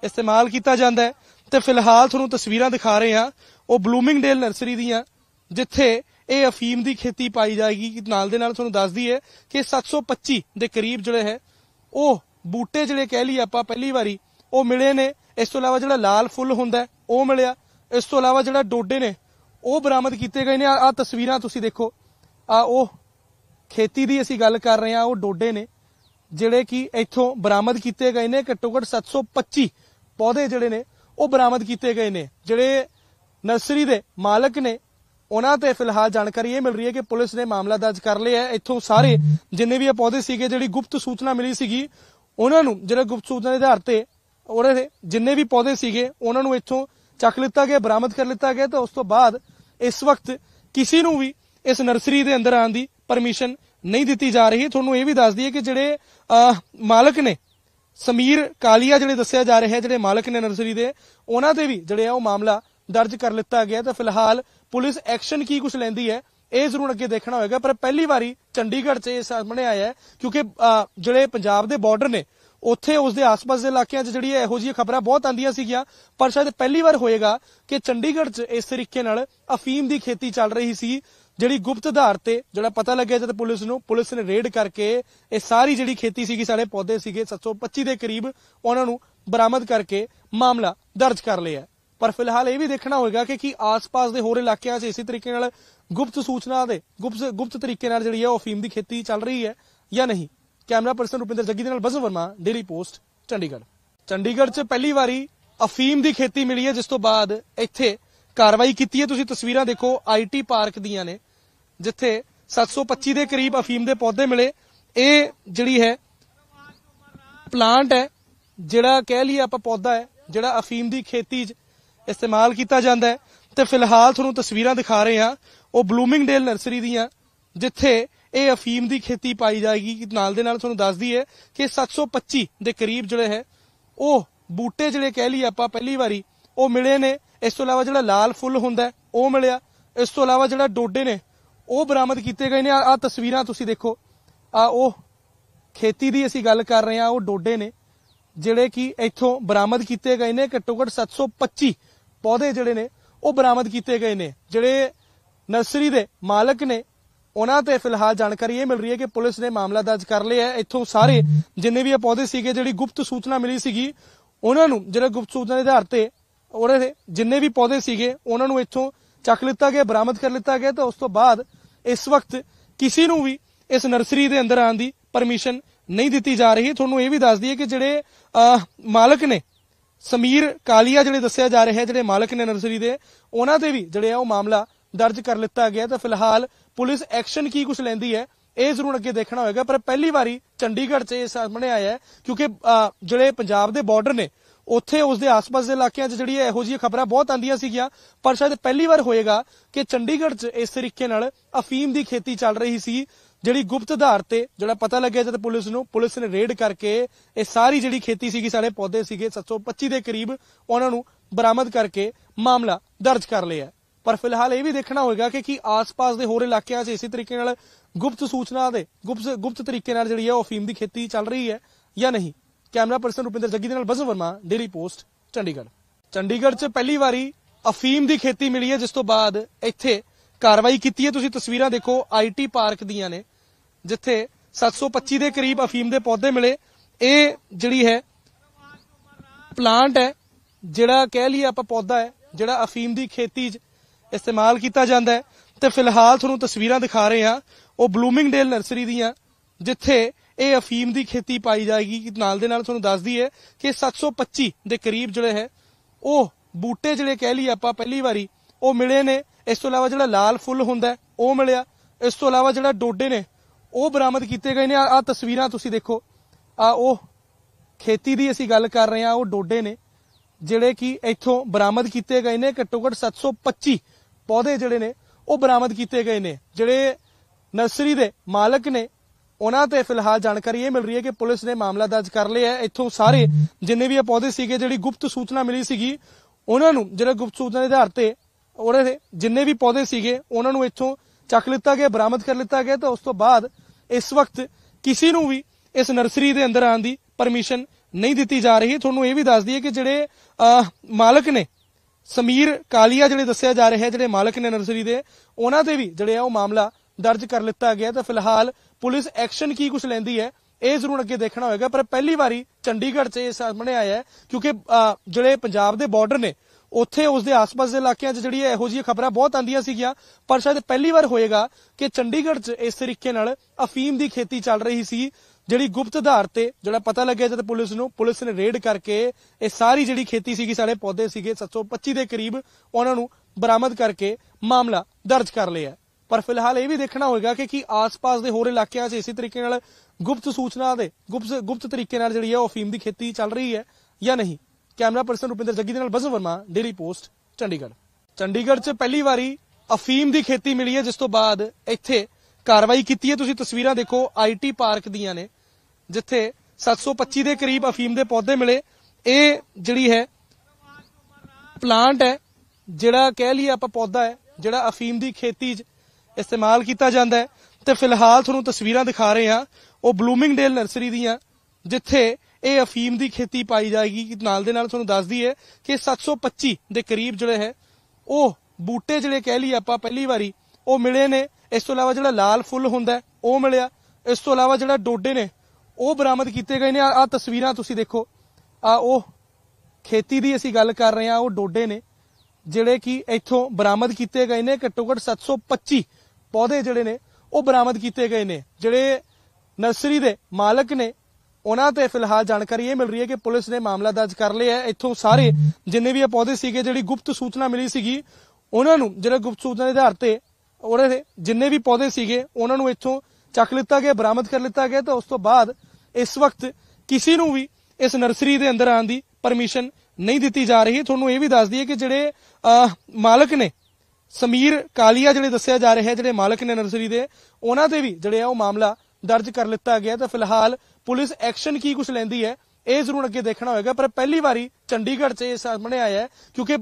A: ਇਸਤੇਮਾਲ ਕੀਤਾ ਜਾਂਦਾ ਹੈ। ਤੇ ਫਿਲਹਾਲ ਤੁਹਾਨੂੰ ਤਸਵੀਰਾਂ ਦਿਖਾ ਰਹੇ ਹਾਂ। ਉਹ ਬਲੂਮਿੰਗਡੇਲ ਨਰਸਰੀ ਦੀਆਂ, ਜਿੱਥੇ ਇਹ ਅਫੀਮ ਦੀ ਖੇਤੀ ਪਾਈ ਜਾਏਗੀ। ਨਾਲ ਦੇ ਨਾਲ ਤੁਹਾਨੂੰ ਦੱਸ ਦਈਏ ਕਿ 725 ਦੇ ਕਰੀਬ ਜਿਹੜੇ ਹੈ, ਉਹ ਬੂਟੇ ਜਿਹੜੇ ਕਹਿ ਲਈਏ ਆਪਾਂ ਪਹਿਲੀ ਵਾਰੀ, ਉਹ ਮਿਲੇ ਨੇ। ਇਸ ਤੋਂ ਇਲਾਵਾ ਜਿਹੜਾ ਲਾਲ ਫੁੱਲ ਹੁੰਦਾ ਉਹ ਮਿਲਿਆ। ਇਸ ਤੋਂ ਇਲਾਵਾ ਜਿਹੜਾ ਡੋਡੇ ਨੇ, ਉਹ ਬਰਾਮਦ ਕੀਤੇ ਗਏ ਨੇ। ਆ ਤਸਵੀਰਾਂ ਤੁਸੀਂ ਦੇਖੋ। ਆ, ਉਹ ਖੇਤੀ ਦੀ ਅਸੀਂ ਗੱਲ ਕਰ ਰਹੇ ਹਾਂ। ਉਹ ਡੋਡੇ ਨੇ, ਜਿਹੜੇ ਕਿ ਇੱਥੋਂ ਬਰਾਮਦ ਕੀਤੇ ਗਏ ਨੇ। ਘੱਟੋ ਘੱਟ 725 ਪੌਦੇ ਜਿਹੜੇ ਨੇ, ਉਹ ਬਰਾਮਦ ਕੀਤੇ ਗਏ ਨੇ। ਜਿਹੜੇ ਨਰਸਰੀ ਦੇ ਮਾਲਕ ਨੇ, ਉਹਨਾਂ ਤੇ ਫਿਲਹਾਲ ਜਾਣਕਾਰੀ ਇਹ ਮਿਲ ਰਹੀ ਹੈ ਕਿ ਪੁਲਿਸ ਨੇ ਮਾਮਲਾ ਦਰਜ ਕਰ ਲਿਆ ਹੈ। ਇੱਥੋਂ ਸਾਰੇ ਜਿੰਨੇ ਵੀ ਇਹ ਪੌਦੇ ਸੀਗੇ, ਜਿਹੜੀ ਗੁਪਤ ਸੂਚਨਾ ਮਿਲੀ ਸੀਗੀ, ਉਹਨਾਂ ਨੂੰ, ਜਿਹੜੇ ਗੁਪਤ ਸੂਚਨਾ ਦੇ ਆਧਾਰ ਤੇ ਉਹਨਾਂ ਦੇ ਜਿੰਨੇ ਵੀ ਪੌਦੇ ਸੀਗੇ, ਉਹਨਾਂ ਨੂੰ ਇੱਥੋਂ ਚੱਕ ਲਿੱਤਾ ਗਿਆ, ਬਰਾਮਦ ਕਰ ਲਿੱਤਾ ਗਿਆ ਤਾਂ ਉਸ ਤੋਂ ਬਾਅਦ ਇਸ ਵਕਤ ਕਿਸੇ ਨੂੰ ਵੀ ਇਸ ਨਰਸਰੀ ਦੇ ਅੰਦਰ ਆਉਣ ਦੀ ਪਰਮਿਸ਼ਨ ਨਹੀਂ ਦਿੱਤੀ ਜਾ ਰਹੀ। ਤੁਹਾਨੂੰ ਇਹ ਵੀ ਦੱਸ ਦਈਏ ਕਿ ਜਿਹੜੇ ਮਾਲਕ ਨੇ ਸਮੀਰ ਕਾਲੀਆ ਜਿਹੜੇ ਦੱਸਿਆ ਜਾ ਰਿਹਾ ਜਿਹੜੇ ਮਾਲਕ ਨੇ ਨਰਸਰੀ ਦੇ, ਉਹਨਾਂ ਦੇ ਵੀ ਜਿਹੜੇ ਆ ਉਹ ਮਾਮਲਾ ਦਰਜ ਕਰ ਲਿੱਤਾ ਗਿਆ ਤਾਂ ਫਿਲਹਾਲ ਪੁਲਿਸ ਐਕਸ਼ਨ ਕੀ ਕੁਝ ਲੈਂਦੀ ਹੈ, ਇਹ ਜ਼ਰੂਰ ਅੱਗੇ ਦੇਖਣਾ ਹੋਏਗਾ। ਪਰ ਪਹਿਲੀ ਵਾਰੀ ਚੰਡੀਗੜ੍ਹ 'ਚ ਇਹ ਸਾਹਮਣੇ ਆਇਆ ਹੈ, ਕਿਉਂਕਿ ਜਿਹੜੇ ਪੰਜਾਬ ਦੇ ਬਾਰਡਰ ਨੇ, ਉੱਥੇ ਉਸ ਦੇ ਆਸ-ਪਾਸ ਦੇ ਇਲਾਕਿਆਂ 'ਚ ਜਿਹੜੀ ਇਹੋ ਜਿਹੀਆਂ ਖਬਰਾਂ ਬਹੁਤ ਆਂਦੀਆਂ ਸੀਗੀਆਂ। ਪਰ ਸ਼ਾਇਦ ਪਹਿਲੀ ਵਾਰ ਹੋਏਗਾ ਕਿ ਚੰਡੀਗੜ੍ਹ 'ਚ ਇਸ ਤਰੀਕੇ ਨਾਲ ਅਫੀਮ ਦੀ ਖੇਤੀ ਚੱਲ ਰਹੀ ਸੀ। ਜਿਹੜੀ ਗੁਪਤ ਆਧਾਰ ਤੇ ਜਿਹੜਾ ਪਤਾ ਲੱਗਿਆ ਜਦ ਪੁਲਿਸ ਨੂੰ, ਪੁਲਿਸ ਨੇ ਰੇਡ ਕਰਕੇ ਇਹ ਸਾਰੀ ਜਿਹੜੀ ਖੇਤੀ ਸੀਗੀ, ਸਾਡੇ ਪੌਦੇ ਸੀਗੇ 725 ਦੇ ਕਰੀਬ ਉਹਨਾਂ ਨੂੰ ਬਰਾਮਦ ਕਰਕੇ ਮਾਮਲਾ ਦਰਜ ਕਰ ਲਿਆ ਪਰ ਫਿਲਹਾਲ ਇਹ ਵੀ ਦੇਖਣਾ ਹੋਏਗਾ ਕਿ ਕੀ ਆਸ-ਪਾਸ ਦੇ ਹੋਰ ਇਲਾਕਿਆਂ 'ਚ ਇਸੇ ਤਰੀਕੇ ਨਾਲ ਗੁਪਤ ਸੂਚਨਾ ਦੇ, ਗੁਪਤ ਗੁਪਤ ਤਰੀਕੇ ਨਾਲ ਜਿਹੜੀ ਹੈ ਉਹ ਅਫੀਮ ਦੀ ਖੇਤੀ ਚੱਲ ਰਹੀ ਹੈ ਜਾਂ ਨਹੀਂ। ਕੈਮਰਾ ਪਰਸਨ ਰੁਪਿੰਦਰ ਜੱਗੀ ਦੇ ਨਾਲ ਬਸਨ ਵਰਮਾ ਡੇਲੀ ਪੋਸਟ ਚੰਡੀਗੜ੍ਹ। ਚੰਡੀਗੜ੍ਹ 'ਚ ਪਹਿਲੀ ਵਾਰੀ ਅਫੀਮ ਦੀ ਖੇਤੀ ਮਿਲੀ ਹੈ, ਜਿਸ ਤੋਂ ਬਾਅਦ ਇੱਥੇ ਕਾਰਵਾਈ ਕੀਤੀ ਹੈ। ਤੁਸੀਂ ਤਸਵੀਰਾਂ ਦੇਖੋ ਆਈਟੀ ਪਾਰਕ ਦੀਆਂ ਨੇ। ਜਿੱਥੇ 725 ਦੇ ਕਰੀਬ ਅਫੀਮ ਦੇ ਪੌਦੇ ਮਿਲੇ, ਇਹ ਜਿਹੜੀ ਹੈ ਪਲਾਂਟ ਹੈ, ਜਿਹੜਾ ਕਹਿ ਲਈਏ ਆਪਾਂ ਪੌਦਾ ਹੈ, ਜਿਹੜਾ ਅਫੀਮ ਦੀ ਖੇਤੀ 'ਚ ਇਸਤੇਮਾਲ ਕੀਤਾ ਜਾਂਦਾ ਹੈ। ਤੇ ਫਿਲਹਾਲ ਤੁਹਾਨੂੰ ਤਸਵੀਰਾਂ ਦਿਖਾ ਰਹੇ ਹਾਂ, ਉਹ ਬਲੂਮਿੰਗਡੇਲ ਨਰਸਰੀ ਦੀਆਂ, ਜਿੱਥੇ ਇਹ ਅਫੀਮ ਦੀ ਖੇਤੀ ਪਾਈ ਜਾਏਗੀ। ਨਾਲ ਦੇ ਨਾਲ ਤੁਹਾਨੂੰ ਦੱਸ ਦਈਏ ਕਿ 725 ਦੇ ਕਰੀਬ ਜਿਹੜੇ ਹੈ, ਉਹ ਬੂਟੇ ਜਿਹੜੇ ਕਹਿ ਲਈਏ ਆਪਾਂ ਪਹਿਲੀ ਵਾਰੀ, ਉਹ ਮਿਲੇ ਨੇ। ਇਸ ਤੋਂ ਇਲਾਵਾ ਜਿਹੜਾ ਲਾਲ ਫੁੱਲ ਹੁੰਦਾ ਉਹ ਮਿਲਿਆ। ਇਸ ਤੋਂ ਇਲਾਵਾ ਜਿਹੜਾ ਡੋਡੇ ਨੇ ਉਹ ਬਰਾਮਦ ਕੀਤੇ ਗਏ ਨੇ। ਆ ਤਸਵੀਰਾਂ ਤੁਸੀਂ ਦੇਖੋ। ਆ, ਉਹ ਖੇਤੀ ਦੀ ਅਸੀਂ ਗੱਲ ਕਰ ਰਹੇ ਹਾਂ, ਉਹ ਡੋਡੇ ਨੇ, ਜਿਹੜੇ ਕਿ ਇੱਥੋਂ ਬਰਾਮਦ ਕੀਤੇ ਗਏ ਨੇ। ਘੱਟੋ ਘੱਟ 725 ਪੌਦੇ ਜਿਹੜੇ ਨੇ, ਉਹ ਬਰਾਮਦ ਕੀਤੇ ਗਏ ਨੇ। ਜਿਹੜੇ ਨਰਸਰੀ ਦੇ ਮਾਲਕ ਨੇ, ਉਹਨਾਂ ਤੇ ਫਿਲਹਾਲ ਜਾਣਕਾਰੀ ਇਹ ਮਿਲ ਰਹੀ ਹੈ ਕਿ ਪੁਲਿਸ ਨੇ ਮਾਮਲਾ ਦਰਜ ਕਰ ਲਿਆ ਹੈ। ਇੱਥੋਂ ਸਾਰੇ ਜਿੰਨੇ ਵੀ ਇਹ ਪੌਦੇ ਸੀਗੇ, ਜਿਹੜੀ ਗੁਪਤ ਸੂਚਨਾ ਮਿਲੀ ਸੀਗੀ, ਉਹਨਾਂ ਨੂੰ, ਜਿਹੜਾ ਗੁਪਤ ਸੂਚਨਾ ਦੇ ਆਧਾਰ ਤੇ, ਉਹਦੇ ਤੇ ਜਿੰਨੇ ਵੀ ਪੌਦੇ ਸੀਗੇ, ਉਹਨਾਂ ਨੂੰ ਇੱਥੋਂ ਚੱਕ ਲਿੱਤਾ ਗਿਆ, ਬਰਾਮਦ ਕਰ ਲਿੱਤਾ ਗਿਆ, ਤਾਂ ਉਸ ਤੋਂ ਬਾਅਦ ਇਸ ਵਕਤ ਕਿਸੇ ਨੂੰ ਵੀ ਇਸ ਨਰਸਰੀ ਦੇ ਅੰਦਰ ਆਉਣ ਦੀ ਪਰਮਿਸ਼ਨ ਨਹੀਂ ਦਿੱਤੀ ਜਾ ਰਹੀ। ਤੁਹਾਨੂੰ ਇਹ ਵੀ ਦੱਸ ਦਈਏ ਕਿ ਜਿਹੜੇ ਮਾਲਕ ਨੇ, ਸਮੀਰ ਕਾਲੀਆ ਜਿਹੜੇ ਦੱਸਿਆ ਜਾ ਰਿਹਾ, ਜਿਹੜੇ ਮਾਲਕ ਨੇ ਨਰਸਰੀ ਦੇ, ਉਹਨਾਂ 'ਤੇ ਵੀ ਜਿਹੜੇ ਆ ਉਹ ਮਾਮਲਾ ਦਰਜ ਕਰ ਲਿੱਤਾ ਗਿਆ ਤਾਂ ਫਿਲਹਾਲ ਪੁਲਿਸ ਐਕਸ਼ਨ ਕੀ ਕੁਝ ਲੈਂਦੀ ਹੈ, ਇਹ ਜ਼ਰੂਰ ਅੱਗੇ ਦੇਖਣਾ ਹੋਏਗਾ। ਪਰ ਪਹਿਲੀ ਵਾਰੀ ਚੰਡੀਗੜ੍ਹ 'ਚ ਇਹ ਸਾਹਮਣੇ ਆਇਆ ਹੈ, ਕਿਉਂਕਿ ਜਿਹੜੇ ਪੰਜਾਬ ਦੇ ਬਾਰਡਰ ਨੇ ਉੱਥੇ ਉਸ ਦੇ ਆਸ-ਪਾਸ ਦੇ ਇਲਾਕਿਆਂ 'ਚ ਜਿਹੜੀ ਇਹੋ ਜਿਹੀਆਂ ਖਬਰਾਂ ਬਹੁਤ ਆਂਦੀਆਂ ਸੀਗੀਆਂ, ਪਰ ਸ਼ਾਇਦ ਪਹਿਲੀ ਵਾਰ ਹੋਏਗਾ ਕਿ ਚੰਡੀਗੜ੍ਹ 'ਚ ਇਸ ਤਰੀਕੇ ਨਾਲ ਅਫੀਮ ਦੀ ਖੇਤੀ ਚੱਲ ਰਹੀ ਸੀ, ਜਿਹੜੀ ਗੁਪਤ ਆਧਾਰ ਤੇ ਜਿਹੜਾ ਪਤਾ ਲੱਗਿਆ ਜਦ ਪੁਲਿਸ ਨੂੰ, ਪੁਲਿਸ ਨੇ ਰੇਡ ਕਰਕੇ ਇਹ ਸਾਰੀ ਜਿਹੜੀ ਖੇਤੀ ਸੀਗੀ ਸਾਡੇ ਪੌਦੇ ਸੀਗੇ 725 ਦੇ ਕਰੀਬ ਉਹਨਾਂ ਨੂੰ ਬਰਾਮਦ ਕਰਕੇ ਮਾਮਲਾ ਦਰਜ ਕਰ ਲਿਆ ਪਰ ਫਿਲਹਾਲ ਇਹ ਵੀ ਦੇਖਣਾ ਹੋਏਗਾ ਕਿ ਕੀ ਆਸ-ਪਾਸ ਦੇ ਹੋਰ ਇਲਾਕਿਆਂ 'ਚ ਇਸੇ ਤਰੀਕੇ ਨਾਲ ਗੁਪਤ ਸੂਚਨਾ ਦੇ, ਗੁਪਤ ਗੁਪਤ ਤਰੀਕੇ ਨਾਲ ਜਿਹੜੀ ਹੈ ਉਹ ਅਫੀਮ ਦੀ ਖੇਤੀ ਚੱਲ ਰਹੀ ਹੈ ਜਾਂ ਨਹੀਂ। ਕੈਮਰਾ ਪਰਸਨ ਰੁਪਿੰਦਰ ਜੱਗੀ ਦੇ ਨਾਲ ਬਸਨ ਵਰਮਾ ਡੇਲੀ ਪੋਸਟ ਚੰਡੀਗੜ੍ਹ। ਚੰਡੀਗੜ੍ਹ 'ਚ ਪਹਿਲੀ ਵਾਰੀ ਅਫੀਮ ਦੀ ਖੇਤੀ ਮਿਲੀ ਹੈ, ਜਿਸ ਤੋਂ ਬਾਅਦ ਇੱਥੇ ਕਾਰਵਾਈ ਕੀਤੀ ਹੈ। ਤੁਸੀਂ ਤਸਵੀਰਾਂ ਦੇਖੋ ਆਈਟੀ ਪਾਰਕ ਦੀਆਂ ਨੇ, ਜਿੱਥੇ 725 ਦੇ ਕਰੀਬ ਅਫੀਮ ਦੇ ਪੌਦੇ ਮਿਲੇ। ਇਹ ਜਿਹੜੀ ਹੈ ਪਲਾਂਟ ਹੈ, ਜਿਹੜਾ ਕਹਿ ਲਈਏ ਆਪਾਂ ਪੌਦਾ ਹੈ, ਜਿਹੜਾ ਅਫੀਮ ਦੀ ਖੇਤੀ 'ਚ ਇਸਤੇਮਾਲ ਕੀਤਾ ਜਾਂਦਾ ਹੈ। ਤੇ ਫਿਲਹਾਲ ਤੁਹਾਨੂੰ ਤਸਵੀਰਾਂ ਦਿਖਾ ਰਹੇ ਹਾਂ। ਉਹ ਬਲੂਮਿੰਗਡੇਲ ਨਰਸਰੀ ਦੀਆਂ, ਜਿੱਥੇ ਇਹ ਅਫੀਮ ਦੀ ਖੇਤੀ ਪਾਈ ਜਾਏਗੀ ਨਾਲ ਦੇ ਨਾਲ ਤੁਹਾਨੂੰ ਦੱਸ ਦਈਏ ਕਿ 725 ਦੇ ਕਰੀਬ ਜਿਹੜੇ ਹੈ, ਉਹ ਬੂਟੇ ਜਿਹੜੇ ਕਹਿ ਲਈਏ ਆਪਾਂ ਪਹਿਲੀ ਵਾਰੀ, ਉਹ ਮਿਲੇ ਨੇ। ਇਸ ਤੋਂ ਇਲਾਵਾ ਜਿਹੜਾ ਲਾਲ ਫੁੱਲ ਹੁੰਦਾ ਉਹ ਮਿਲਿਆ। ਇਸ ਤੋਂ ਇਲਾਵਾ ਜਿਹੜਾ ਡੋਡੇ ਨੇ, ਉਹ ਬਰਾਮਦ ਕੀਤੇ ਗਏ ਨੇ। ਆ ਤਸਵੀਰਾਂ ਤੁਸੀਂ ਦੇਖੋ। ਆ, ਉਹ ਖੇਤੀ ਦੀ ਅਸੀਂ ਗੱਲ ਕਰ ਰਹੇ ਹਾਂ, ਉਹ ਡੋਡੇ ਨੇ, ਜਿਹੜੇ ਕਿ ਇੱਥੋਂ ਬਰਾਮਦ ਕੀਤੇ ਗਏ ਨੇ। ਘੱਟੋ ਘੱਟ 725 ਪੌਦੇ ਜਿਹੜੇ ਨੇ, ਉਹ ਬਰਾਮਦ ਕੀਤੇ ਗਏ ਨੇ। ਜਿਹੜੇ ਨਰਸਰੀ ਦੇ ਮਾਲਕ ਨੇ ਉਹਨਾਂ ਤੇ ਫਿਲਹਾਲ ਜਾਣਕਾਰੀ ਇਹ ਮਿਲ ਰਹੀ ਹੈ ਕਿ ਪੁਲਿਸ ਨੇ ਮਾਮਲਾ ਦਰਜ ਕਰ ਲਿਆ ਹੈ। ਇੱਥੋਂ ਸਾਰੇ ਜਿੰਨੇ ਵੀ ਇਹ ਪੌਦੇ ਸੀਗੇ, ਜਿਹੜੀ ਗੁਪਤ ਸੂਚਨਾ ਮਿਲੀ ਸੀਗੀ, ਉਹਨਾਂ ਨੂੰ, ਜਿਹੜੇ ਗੁਪਤ ਸੂਚਨਾ ਦੇ ਆਧਾਰ ਤੇ ਉਹਨਾਂ ਦੇ ਜਿੰਨੇ ਵੀ ਪੌਦੇ ਸੀਗੇ, ਉਹਨਾਂ ਨੂੰ ਇੱਥੋਂ ਚੱਕ ਲਿੱਤਾ ਗਿਆ, ਬਰਾਮਦ ਕਰ ਲਿੱਤਾ ਗਿਆ ਤਾਂ ਉਸ ਤੋਂ ਬਾਅਦ ਇਸ ਵਕਤ ਕਿਸੇ ਨੂੰ ਵੀ ਇਸ ਨਰਸਰੀ ਦੇ ਅੰਦਰ ਆਉਣ ਦੀ ਪਰਮਿਸ਼ਨ ਨਹੀਂ ਦਿੱਤੀ ਜਾ ਰਹੀ। ਤੁਹਾਨੂੰ ਇਹ ਵੀ ਦੱਸ ਦਈਏ ਕਿ ਜਿਹੜੇ ਮਾਲਕ ਨੇ, ਸਮੀਰ ਕਾਲੀਆ ਜਿਹੜੇ ਦੱਸਿਆ ਜਾ ਰਿਹਾ, ਜਿਹੜੇ ਮਾਲਕ ਨੇ ਨਰਸਰੀ ਦੇ, ਉਹਨਾਂ ਤੇ ਵੀ ਜਿਹੜੇ ਆ ਉਹ ਮਾਮਲਾ ਦਰਜ ਕਰ ਲਿੱਤਾ ਗਿਆ। ਤਾਂ ਫਿਲਹਾਲ ਪੁਲਿਸ ਐਕਸ਼ਨ ਕੀ ਕੁਝ ਲੈਂਦੀ ਹੈ, ਇਹ ਜ਼ਰੂਰ ਅੱਗੇ ਦੇਖਣਾ ਹੋਏਗਾ। ਪਰ ਪਹਿਲੀ ਵਾਰੀ ਚੰਡੀਗੜ੍ਹ 'ਚ ਇਹ ਸਾਹਮਣੇ ਆਇਆ ਹੈ, ਕਿਉਂਕਿ ਜਿਹੜੇ ਪੰਜਾਬ ਦੇ ਬਾਰਡਰ ਨੇ, ਉੱਥੇ ਉਸ ਦੇ ਆਸ-ਪਾਸ ਦੇ ਇਲਾਕਿਆਂ 'ਚ ਜਿਹੜੀ ਇਹੋ ਜਿਹੀਆਂ ਖਬਰਾਂ ਬਹੁਤ ਆਂਦੀਆਂ ਸੀਗੀਆਂ। ਪਰ ਸ਼ਾਇਦ ਪਹਿਲੀ ਵਾਰ ਹੋਏਗਾ ਕਿ ਚੰਡੀਗੜ੍ਹ 'ਚ ਇਸ ਤਰੀਕੇ ਨਾਲ ਅਫੀਮ ਦੀ ਖੇਤੀ ਚੱਲ ਰਹੀ ਸੀ, ਜਿਹੜੀ ਗੁਪਤ ਆਧਾਰ ਤੇ ਜਿਹੜਾ ਪਤਾ ਲੱਗਿਆ ਜਦ ਪੁਲਿਸ ਨੂੰ, ਪੁਲਿਸ ਨੇ ਰੇਡ ਕਰਕੇ ਇਹ ਸਾਰੀ ਜਿਹੜੀ ਖੇਤੀ ਸੀਗੀ ਸਾਡੇ ਪੌਦੇ ਸੀਗੇ 725 ਦੇ ਕਰੀਬ ਉਹਨਾਂ ਨੂੰ ਬਰਾਮਦ ਕਰਕੇ ਮਾਮਲਾ ਦਰਜ ਕਰ ਲਿਆ ਪਰ ਫਿਲਹਾਲ ਇਹ ਵੀ ਦੇਖਣਾ ਹੋਏਗਾ ਕਿ ਕੀ ਆਸ-ਪਾਸ ਦੇ ਹੋਰ ਇਲਾਕਿਆਂ 'ਚ ਇਸੇ ਤਰੀਕੇ ਨਾਲ ਗੁਪਤ ਸੂਚਨਾ ਦੇ, ਗੁਪਤ ਗੁਪਤ ਤਰੀਕੇ ਨਾਲ ਜਿਹੜੀ ਹੈ ਉਹ ਅਫੀਮ ਦੀ ਖੇਤੀ ਚੱਲ ਰਹੀ ਹੈ ਜਾਂ ਨਹੀਂ? ਕੈਮਰਾ ਪਰਸਨ ਰੁਪਿੰਦਰ ਜੱਗੀ ਦੇ ਨਾਲ ਬਸਨ ਵਰਮਾ ਡੇਲੀ ਪੋਸਟ ਚੰਡੀਗੜ੍ਹ। ਚੰਡੀਗੜ੍ਹ 'ਚ ਪਹਿਲੀ ਵਾਰੀ ਅਫੀਮ ਦੀ ਖੇਤੀ ਮਿਲੀ ਹੈ, ਜਿਸ ਤੋਂ ਬਾਅਦ ਇੱਥੇ ਕਾਰਵਾਈ ਕੀਤੀ ਹੈ। ਤੁਸੀਂ ਤਸਵੀਰਾਂ ਦੇਖੋ ਆਈਟੀ ਪਾਰਕ ਦੀਆਂ ਨੇ, ਜਿੱਥੇ 725 ਦੇ ਕਰੀਬ ਅਫੀਮ ਦੇ ਪੌਦੇ ਮਿਲੇ। ਇਹ ਜਿਹੜੀ ਹੈ ਪਲਾਂਟ ਹੈ, ਜਿਹੜਾ ਕਹਿ ਲਈਏ ਆਪਾਂ ਪੌਦਾ ਹੈ, ਜਿਹੜਾ ਅਫੀਮ ਦੀ ਖੇਤੀ 'ਚ ਇਸਤੇਮਾਲ ਕੀਤਾ ਜਾਂਦਾ ਹੈ। ਤੇ ਫਿਲਹਾਲ ਤੁਹਾਨੂੰ ਤਸਵੀਰਾਂ ਦਿਖਾ ਰਹੇ ਹਾਂ। ਉਹ ਬਲੂਮਿੰਗਡੇਲ ਨਰਸਰੀ ਦੀਆਂ, ਜਿੱਥੇ ਇਹ ਅਫੀਮ ਦੀ ਖੇਤੀ ਪਾਈ ਜਾਏਗੀ। ਨਾਲ ਦੇ ਨਾਲ ਤੁਹਾਨੂੰ ਦੱਸ ਦਈਏ ਕਿ 725 ਦੇ ਕਰੀਬ ਜਿਹੜੇ ਹੈ, ਉਹ ਬੂਟੇ ਜਿਹੜੇ ਕਹਿ ਲਈਏ ਆਪਾਂ ਪਹਿਲੀ ਵਾਰੀ, ਉਹ ਮਿਲੇ ਨੇ। ਇਸ ਤੋਂ ਇਲਾਵਾ ਜਿਹੜਾ ਲਾਲ ਫੁੱਲ ਹੁੰਦਾ ਉਹ ਮਿਲਿਆ। ਇਸ ਤੋਂ ਇਲਾਵਾ ਜਿਹੜਾ ਡੋਡੇ ਨੇ, ਉਹ ਬਰਾਮਦ ਕੀਤੇ ਗਏ ਨੇ। ਆ ਤਸਵੀਰਾਂ ਤੁਸੀਂ ਦੇਖੋ। ਆ, ਉਹ ਖੇਤੀ ਦੀ ਅਸੀਂ ਗੱਲ ਕਰ ਰਹੇ ਹਾਂ। ਉਹ ਡੋਡੇ ਨੇ, ਜਿਹੜੇ ਕਿ ਇੱਥੋਂ ਬਰਾਮਦ ਕੀਤੇ ਗਏ ਨੇ। ਘੱਟੋ ਘੱਟ 725 ਪੌਦੇ ਜਿਹੜੇ ਨੇ, ਉਹ ਬਰਾਮਦ ਕੀਤੇ ਗਏ ਨੇ। ਜਿਹੜੇ ਨਰਸਰੀ ਦੇ ਮਾਲਕ ਨੇ, ਉਹਨਾਂ ਤੇ ਫਿਲਹਾਲ ਜਾਣਕਾਰੀ ਇਹ ਮਿਲ ਰਹੀ ਹੈ ਕਿ ਪੁਲਿਸ ਨੇ ਮਾਮਲਾ ਦਰਜ ਕਰ ਲਿਆ ਹੈ। ਇੱਥੋਂ ਸਾਰੇ ਜਿੰਨੇ ਵੀ ਇਹ ਪੌਦੇ ਸੀਗੇ, ਜਿਹੜੀ ਗੁਪਤ ਸੂਚਨਾ ਮਿਲੀ ਸੀਗੀ, ਉਹਨਾਂ ਨੂੰ, ਜਿਹੜਾ ਗੁਪਤ ਸੂਚਨਾ ਦੇ ਆਧਾਰ ਤੇ ਉਹਨਾਂ ਦੇ ਜਿੰਨੇ ਵੀ ਪੌਦੇ ਸੀਗੇ, ਉਹਨਾਂ ਨੂੰ ਇੱਥੋਂ ਚੱਕ ਲਿੱਤਾ ਗਿਆ, ਬਰਾਮਦ ਕਰ ਲਿੱਤਾ ਗਿਆ ਤਾਂ ਉਸ ਤੋਂ ਬਾਅਦ ਇਸ ਵਕਤ ਕਿਸੇ ਨੂੰ ਵੀ ਇਸ ਨਰਸਰੀ ਦੇ ਅੰਦਰ ਆਉਣ ਦੀ ਪਰਮਿਸ਼ਨ ਨਹੀਂ ਦਿੱਤੀ ਜਾ ਰਹੀ। ਤੁਹਾਨੂੰ ਇਹ ਵੀ ਦੱਸ ਦਈਏ ਕਿ ਜਿਹੜੇ ਮਾਲਕ ਨੇ ਸਮੀਰ ਕਾਲੀਆ ਜਿਹੜੇ ਦੱਸਿਆ ਜਾ ਰਿਹਾ ਜਿਹੜੇ ਮਾਲਕ ਨੇ ਨਰਸਰੀ ਦੇ, ਉਹਨਾਂ ਤੇ ਵੀ ਜਿਹੜੇ ਆ ਉਹ ਮਾਮਲਾ ਦਰਜ ਕਰ ਲਿੱਤਾ ਗਿਆ ਤਾਂ ਫਿਲਹਾਲ ਪੁਲਿਸ ਐਕਸ਼ਨ ਕੀ ਕੁਝ ਲੈਂਦੀ ਹੈ, ਇਹ ਜ਼ਰੂਰ ਅੱਗੇ ਦੇਖਣਾ ਹੋਏਗਾ। ਪਰ ਪਹਿਲੀ ਵਾਰੀ ਚੰਡੀਗੜ੍ਹ 'ਚ ਇਹ ਸਾਹਮਣੇ ਆਇਆ ਹੈ, ਕਿਉਂਕਿ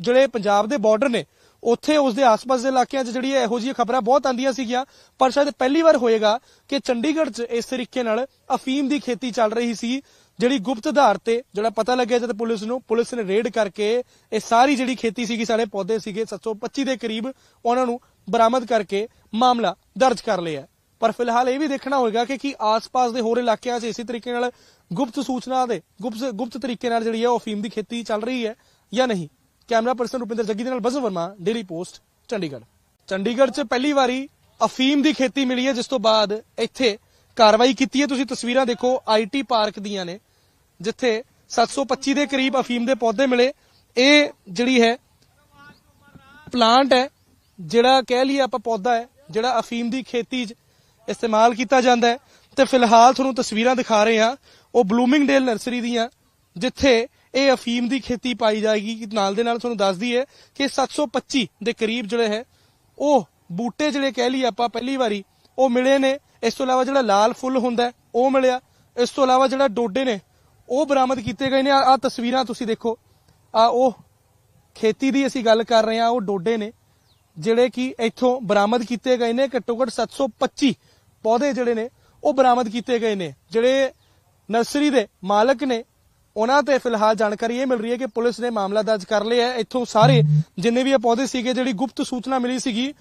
A: ਜਿਹੜੇ ਪੰਜਾਬ ਦੇ ਬਾਰਡਰ ਨੇ, ਉੱਥੇ ਉਸ ਦੇ ਆਸ-ਪਾਸ ਦੇ ਇਲਾਕਿਆਂ 'ਚ ਜਿਹੜੀ ਇਹੋ ਜਿਹੀਆਂ ਖਬਰਾਂ ਬਹੁਤ ਆਂਦੀਆਂ ਸੀਗੀਆਂ। ਪਰ ਸ਼ਾਇਦ ਪਹਿਲੀ ਵਾਰ ਹੋਏਗਾ ਕਿ ਚੰਡੀਗੜ੍ਹ 'ਚ ਇਸ ਤਰੀਕੇ ਨਾਲ ਅਫੀਮ ਦੀ ਖੇਤੀ ਚੱਲ ਰਹੀ ਸੀ। ਜਿਹੜੀ ਗੁਪਤ ਆਧਾਰ ਤੇ ਜਿਹੜਾ ਪਤਾ ਲੱਗਿਆ ਜਦ ਪੁਲਿਸ ਨੂੰ, ਪੁਲਿਸ ਨੇ ਰੇਡ ਕਰਕੇ ਇਹ ਸਾਰੀ ਜਿਹੜੀ ਖੇਤੀ ਸੀਗੀ, ਸਾਡੇ ਪੌਦੇ ਸੀਗੇ 725 ਦੇ ਕਰੀਬ, ਉਹਨਾਂ ਨੂੰ ਬਰਾਮਦ ਕਰਕੇ ਮਾਮਲਾ ਦਰਜ ਕਰ ਲਿਆ ਪਰ ਫਿਲਹਾਲ ਇਹ ਵੀ ਦੇਖਣਾ ਹੋਏਗਾ ਕਿ ਕੀ ਆਸ-ਪਾਸ ਦੇ ਹੋਰ ਇਲਾਕਿਆਂ 'ਚ ਇਸੇ ਤਰੀਕੇ ਨਾਲ ਗੁਪਤ ਸੂਚਨਾ ਦੇ, ਗੁਪਤ ਗੁਪਤ ਤਰੀਕੇ ਨਾਲ ਜਿਹੜੀ ਹੈ ਉਹ ਅਫੀਮ ਦੀ ਖੇਤੀ ਚੱਲ ਰਹੀ ਹੈ ਜਾਂ ਨਹੀਂ। ਕੈਮਰਾ ਪਰਸਨ ਰੁਪਿੰਦਰ ਜੱਗੀ ਦੇ ਨਾਲ ਬਸਨ ਵਰਮਾ ਡੇਲੀ ਪੋਸਟ ਚੰਡੀਗੜ੍ਹ। ਚੰਡੀਗੜ੍ਹ 'ਚ ਪਹਿਲੀ ਵਾਰੀ ਅਫੀਮ ਦੀ ਖੇਤੀ ਮਿਲੀ ਹੈ, ਜਿਸ ਤੋਂ ਬਾਅਦ ਇੱਥੇ ਕਾਰਵਾਈ ਕੀਤੀ ਹੈ। ਤੁਸੀਂ ਤਸਵੀਰਾਂ ਦੇਖੋ ਆਈਟੀ ਪਾਰਕ ਦੀਆਂ ਨੇ, ਜਿੱਥੇ 725 ਦੇ ਕਰੀਬ ਅਫੀਮ ਦੇ ਪੌਦੇ ਮਿਲੇ। ਇਹ ਜਿਹੜੀ ਹੈ ਪਲਾਂਟ ਹੈ, ਜਿਹੜਾ ਕਹਿ ਲਈਏ ਆਪਾਂ ਪੌਦਾ ਹੈ, ਜਿਹੜਾ ਅਫੀਮ ਦੀ ਖੇਤੀ 'ਚ ਇਸਤੇਮਾਲ ਕੀਤਾ ਜਾਂਦਾ ਹੈ। ਤੇ ਫਿਲਹਾਲ ਤੁਹਾਨੂੰ ਤਸਵੀਰਾਂ ਦਿਖਾ ਰਹੇ ਹਾਂ, ਉਹ ਬਲੂਮਿੰਗਡੇਲ ਨਰਸਰੀ ਦੀਆਂ, ਜਿੱਥੇ ਇਹ ਅਫੀਮ ਦੀ ਖੇਤੀ ਪਾਈ ਜਾਏਗੀ। ਨਾਲ ਦੇ ਨਾਲ ਤੁਹਾਨੂੰ ਦੱਸ ਦਈਏ ਕਿ 725 ਦੇ ਕਰੀਬ ਜਿਹੜੇ ਹੈ, ਉਹ ਬੂਟੇ ਜਿਹੜੇ ਕਹਿ ਲਈ ਆਪਾਂ, ਪਹਿਲੀ ਵਾਰੀ ਉਹ ਮਿਲੇ ਨੇ। ਇਸ ਤੋਂ ਇਲਾਵਾ ਜਿਹੜਾ ਲਾਲ ਫੁੱਲ ਹੁੰਦਾ ਉਹ ਮਿਲਿਆ। ਇਸ ਤੋਂ ਇਲਾਵਾ ਜਿਹੜਾ ਡੋਡੇ ਨੇ, ਉਹ ਬਰਾਮਦ ਕੀਤੇ ਗਏ ਨੇ। ਆ ਤਸਵੀਰਾਂ ਤੁਸੀਂ ਦੇਖੋ। ਆ ਉਹ ਖੇਤੀ ਦੀ ਅਸੀਂ ਗੱਲ ਕਰ ਰਹੇ ਹਾਂ, ਉਹ ਡੋਡੇ ਨੇ, ਜਿਹੜੇ ਕਿ ਇੱਥੋਂ ਬਰਾਮਦ ਕੀਤੇ ਗਏ ਨੇ। ਘੱਟੋ ਘੱਟ 725 ਪੌਦੇ ਜਿਹੜੇ ਨੇ, ਉਹ ਬਰਾਮਦ ਕੀਤੇ ਗਏ ਨੇ। ਜਿਹੜੇ ਨਰਸਰੀ ਦੇ ਮਾਲਕ ਨੇ, ਉਹਨਾਂ ਤੇ ਫਿਲਹਾਲ ਜਾਣਕਾਰੀ ਇਹ ਮਿਲ ਰਹੀ ਹੈ ਕਿ ਪੁਲਿਸ ਨੇ ਮਾਮਲਾ ਦਰਜ ਕਰ ਲਿਆ ਹੈ। ਇੱਥੋਂ ਸਾਰੇ ਜਿੰਨੇ ਵੀ ਇਹ ਪੌਦੇ ਸੀਗੇ, ਜਿਹੜੀ ਗੁਪਤ ਸੂਚਨਾ ਮਿਲੀ ਸੀਗੀ,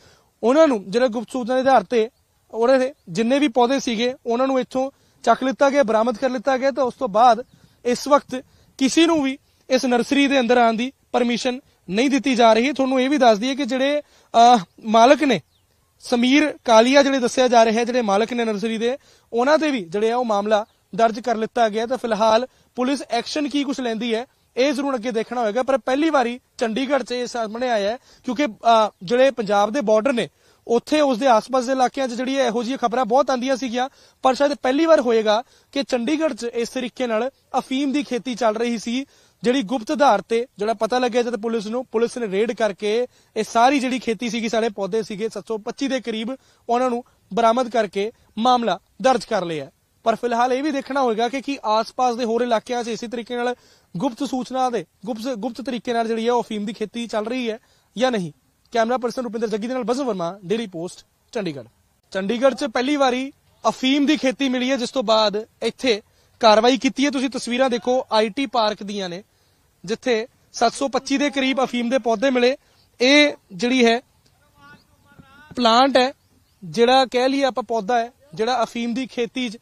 A: ਉਹਨਾਂ ਨੂੰ, ਜਿਹੜੇ ਗੁਪਤ ਸੂਚਨਾ ਦੇ ਆਧਾਰ ਤੇ ਉਹਨਾਂ ਦੇ ਜਿੰਨੇ ਵੀ ਪੌਦੇ ਸੀਗੇ, ਉਹਨਾਂ ਨੂੰ ਇੱਥੋਂ ਚੱਕ ਲਿੱਤਾ ਗਿਆ, ਬਰਾਮਦ ਕਰ ਲਿੱਤਾ ਗਿਆ, ਤੇ ਉਸ ਤੋਂ ਬਾਅਦ ਇਸ ਵਕਤ ਕਿਸੇ ਨੂੰ ਵੀ ਇਸ ਨਰਸਰੀ ਦੇ ਅੰਦਰ ਆਉਣ ਦੀ ਪਰਮਿਸ਼ਨ ਨਹੀਂ ਦਿੱਤੀ ਜਾ ਰਹੀ। ਤੁਹਾਨੂੰ ਇਹ ਵੀ ਦੱਸ ਦਈਏ ਕਿ ਜਿਹੜੇ ਮਾਲਕ ਨੇ, ਸਮੀਰ ਕਾਲੀਆ ਜਿਹੜੇ ਦੱਸਿਆ ਜਾ ਰਿਹਾ, ਜਿਹੜੇ ਮਾਲਕ ਨੇ ਨਰਸਰੀ ਦੇ, ਉਹਨਾਂ ਤੇ ਵੀ ਜਿਹੜੇ ਆ ਉਹ ਮਾਮਲਾ ਦਰਜ ਕਰ ਲਿੱਤਾ ਗਿਆ। ਤਾਂ ਫਿਲਹਾਲ ਪੁਲਿਸ ਐਕਸ਼ਨ ਕੀ ਕੁਝ ਲੈਂਦੀ ਹੈ, ਇਹ ਜ਼ਰੂਰ ਅੱਗੇ ਦੇਖਣਾ ਹੋਏਗਾ। ਪਰ ਪਹਿਲੀ ਵਾਰੀ ਚੰਡੀਗੜ੍ਹ 'ਚ ਇਹ ਸਾਹਮਣੇ ਆਇਆ ਹੈ, ਕਿਉਂਕਿ ਜਿਹੜੇ ਪੰਜਾਬ ਦੇ ਬਾਰਡਰ ਨੇ ਉੱਥੇ ਉਸ ਦੇ ਆਸ-ਪਾਸ ਦੇ ਇਲਾਕਿਆਂ 'ਚ ਜਿਹੜੀ ਇਹੋ ਜਿਹੀਆਂ ਖਬਰਾਂ ਬਹੁਤ ਆਂਦੀਆਂ ਸੀਗੀਆਂ, ਪਰ ਸ਼ਾਇਦ ਪਹਿਲੀ ਵਾਰ ਹੋਏਗਾ ਕਿ ਚੰਡੀਗੜ੍ਹ 'ਚ ਇਸ ਤਰੀਕੇ ਨਾਲ ਅਫੀਮ ਦੀ ਖੇਤੀ ਚੱਲ ਰਹੀ ਸੀ, ਜਿਹੜੀ ਗੁਪਤ ਆਧਾਰ ਤੇ ਜਿਹੜਾ ਪਤਾ ਲੱਗਿਆ ਜਦ ਪੁਲਿਸ ਨੂੰ, ਪੁਲਿਸ ਨੇ ਰੇਡ ਕਰਕੇ ਇਹ ਸਾਰੀ ਜਿਹੜੀ ਖੇਤੀ ਸੀਗੀ ਸਾਡੇ ਪੌਦੇ ਸੀਗੇ 725 ਦੇ ਕਰੀਬ ਉਹਨਾਂ ਨੂੰ ਬਰਾਮਦ ਕਰਕੇ ਮਾਮਲਾ ਦਰਜ ਕਰ ਲਿਆ। ਪਰ ਫਿਲਹਾਲ ਇਹ ਵੀ ਦੇਖਣਾ ਹੋਏਗਾ ਕਿ ਕੀ ਆਸ-ਪਾਸ ਦੇ ਹੋਰ ਇਲਾਕਿਆਂ 'ਚ ਇਸੇ ਤਰੀਕੇ ਨਾਲ ਗੁਪਤ ਸੂਚਨਾ ਦੇ, ਗੁਪਤ ਗੁਪਤ ਤਰੀਕੇ ਨਾਲ ਜਿਹੜੀ ਹੈ ਉਹ ਅਫੀਮ ਦੀ ਖੇਤੀ ਚੱਲ ਰਹੀ ਹੈ ਜਾਂ ਨਹੀਂ। ਕੈਮਰਾ ਪਰਸਨ ਰੁਪਿੰਦਰ ਜੱਗੀ ਦੇ ਨਾਲ ਬਸਨ ਵਰਮਾ ਡੇਲੀ ਪੋਸਟ ਚੰਡੀਗੜ੍ਹ। ਚੰਡੀਗੜ੍ਹ 'ਚ ਪਹਿਲੀ ਵਾਰੀ ਅਫੀਮ ਦੀ ਖੇਤੀ ਮਿਲੀ ਹੈ, ਜਿਸ ਤੋਂ ਬਾਅਦ ਇੱਥੇ ਕਾਰਵਾਈ ਕੀਤੀ ਹੈ। ਤੁਸੀਂ ਤਸਵੀਰਾਂ ਦੇਖੋ ਆਈਟੀ ਪਾਰਕ ਦੀਆਂ ਨੇ, ਜਿੱਥੇ 725 ਦੇ ਕਰੀਬ ਅਫੀਮ ਦੇ ਪੌਦੇ ਮਿਲੇ। ਇਹ ਜਿਹੜੀ ਹੈ ਪਲਾਂਟ ਹੈ, ਜਿਹੜਾ ਕਹਿ ਲਈਏ ਆਪਾਂ ਪੌਦਾ ਹੈ, ਜਿਹੜਾ ਅਫੀਮ ਦੀ ਖੇਤੀ 'ਚ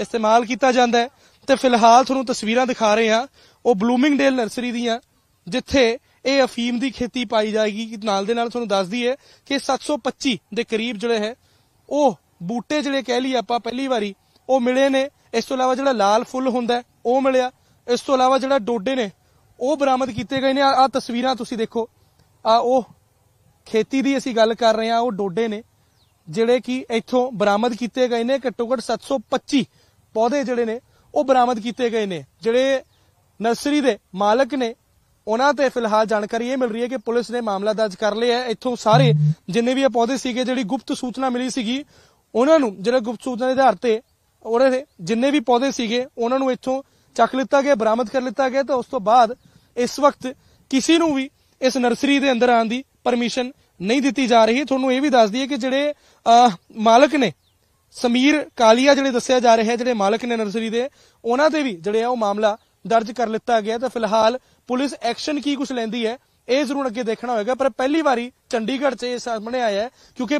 A: ਇਸਤੇਮਾਲ ਕੀਤਾ ਜਾਂਦਾ ਹੈ। ਤੇ ਫਿਲਹਾਲ ਤੁਹਾਨੂੰ ਤਸਵੀਰਾਂ ਦਿਖਾ ਰਹੇ ਹਾਂ। ਉਹ ਬਲੂਮਿੰਗਡੇਲ ਨਰਸਰੀ ਦੀਆਂ, ਜਿੱਥੇ ਇਹ ਅਫੀਮ ਦੀ ਖੇਤੀ ਪਾਈ ਜਾਏਗੀ। ਨਾਲ ਦੇ ਨਾਲ ਤੁਹਾਨੂੰ ਦੱਸ ਦਈਏ ਕਿ 725 ਦੇ ਕਰੀਬ ਜਿਹੜੇ ਹੈ, ਉਹ ਬੂਟੇ ਜਿਹੜੇ ਕਹਿ ਲਈਏ ਆਪਾਂ ਪਹਿਲੀ ਵਾਰੀ, ਉਹ ਮਿਲੇ ਨੇ। ਇਸ ਤੋਂ ਇਲਾਵਾ ਜਿਹੜਾ ਲਾਲ ਫੁੱਲ ਹੁੰਦਾ ਉਹ ਮਿਲਿਆ। ਇਸ ਤੋਂ ਇਲਾਵਾ ਜਿਹੜਾ ਡੋਡੇ ਨੇ, ਉਹ ਬਰਾਮਦ ਕੀਤੇ ਗਏ ਨੇ। ਆ ਤਸਵੀਰਾਂ ਤੁਸੀਂ ਦੇਖੋ। ਆ, ਉਹ ਖੇਤੀ ਦੀ ਅਸੀਂ ਗੱਲ ਕਰ ਰਹੇ ਹਾਂ, ਉਹ ਡੋਡੇ ਨੇ, ਜਿਹੜੇ ਕਿ ਇੱਥੋਂ ਬਰਾਮਦ ਕੀਤੇ ਗਏ ਨੇ। ਘੱਟੋ ਘੱਟ 725 ਪੌਦੇ ਜਿਹੜੇ ਨੇ, ਉਹ ਬਰਾਮਦ ਕੀਤੇ ਗਏ ਨੇ। ਜਿਹੜੇ ਨਰਸਰੀ ਦੇ ਮਾਲਕ ਨੇ ਉਹਨਾਂ ਤੇ ਫਿਲਹਾਲ ਜਾਣਕਾਰੀ ਇਹ ਮਿਲ ਰਹੀ ਹੈ ਕਿ ਪੁਲਿਸ ਨੇ ਮਾਮਲਾ ਦਰਜ ਕਰ ਲਿਆ ਹੈ। ਇੱਥੋਂ ਸਾਰੇ ਜਿੰਨੇ ਵੀ ਇਹ ਪੌਦੇ ਸੀਗੇ ਜਿਹੜੀ ਗੁਪਤ ਸੂਚਨਾ ਮਿਲੀ ਸੀਗੀ ਉਹਨਾਂ ਨੂੰ ਜਿਹੜੇ ਗੁਪਤ ਸੂਚਨਾ ਦੇ ਆਧਾਰ ਤੇ ਉਹਦੇ ਦੇ ਜਿੰਨੇ ਵੀ ਪੌਦੇ ਸੀਗੇ ਉਹਨਾਂ ਨੂੰ ਇੱਥੋਂ ਚੱਕ ਲਿੱਤਾ ਗਿਆ ਬਰਾਮਦ ਕਰ ਲਿੱਤਾ ਗਿਆ ਤਾਂ ਉਸ ਤੋਂ ਬਾਅਦ ਇਸ ਵਕਤ ਕਿਸੇ ਨੂੰ ਵੀ ਇਸ ਨਰਸਰੀ ਦੇ ਅੰਦਰ ਆਉਣ ਦੀ ਪਰਮਿਸ਼ਨ ਨਹੀਂ ਦਿੱਤੀ ਜਾ ਰਹੀ। ਤੁਹਾਨੂੰ ਇਹ ਵੀ ਦੱਸ ਦਈਏ ਕਿ ਜਿਹੜੇ ਅਹ, ਮਾਲਕ ਨੇ ਸਮੀਰ ਕਾਲੀਆ ਜਿਹੜੇ ਦੱਸਿਆ ਜਾ ਰਿਹਾ ਜਿਹੜੇ ਮਾਲਕ ਨੇ ਨਰਸਰੀ ਦੇ ਉਹਨਾਂ ਤੇ ਵੀ ਜਿਹੜੇ ਆ ਉਹ ਮਾਮਲਾ ਦਰਜ ਕਰ ਲਿੱਤਾ ਗਿਆ ਤਾਂ ਫਿਲਹਾਲ ਪੁਲਿਸ ਐਕਸ਼ਨ ਕੀ ਕੁਝ ਲੈਂਦੀ ਹੈ, ਇਹ ਜ਼ਰੂਰ ਅੱਗੇ ਦੇਖਣਾ ਹੋਏਗਾ। ਪਰ ਪਹਿਲੀ ਵਾਰੀ ਚੰਡੀਗੜ੍ਹ 'ਚ ਇਹ ਸਾਹਮਣੇ ਆਇਆ ਹੈ, ਕਿਉਂਕਿ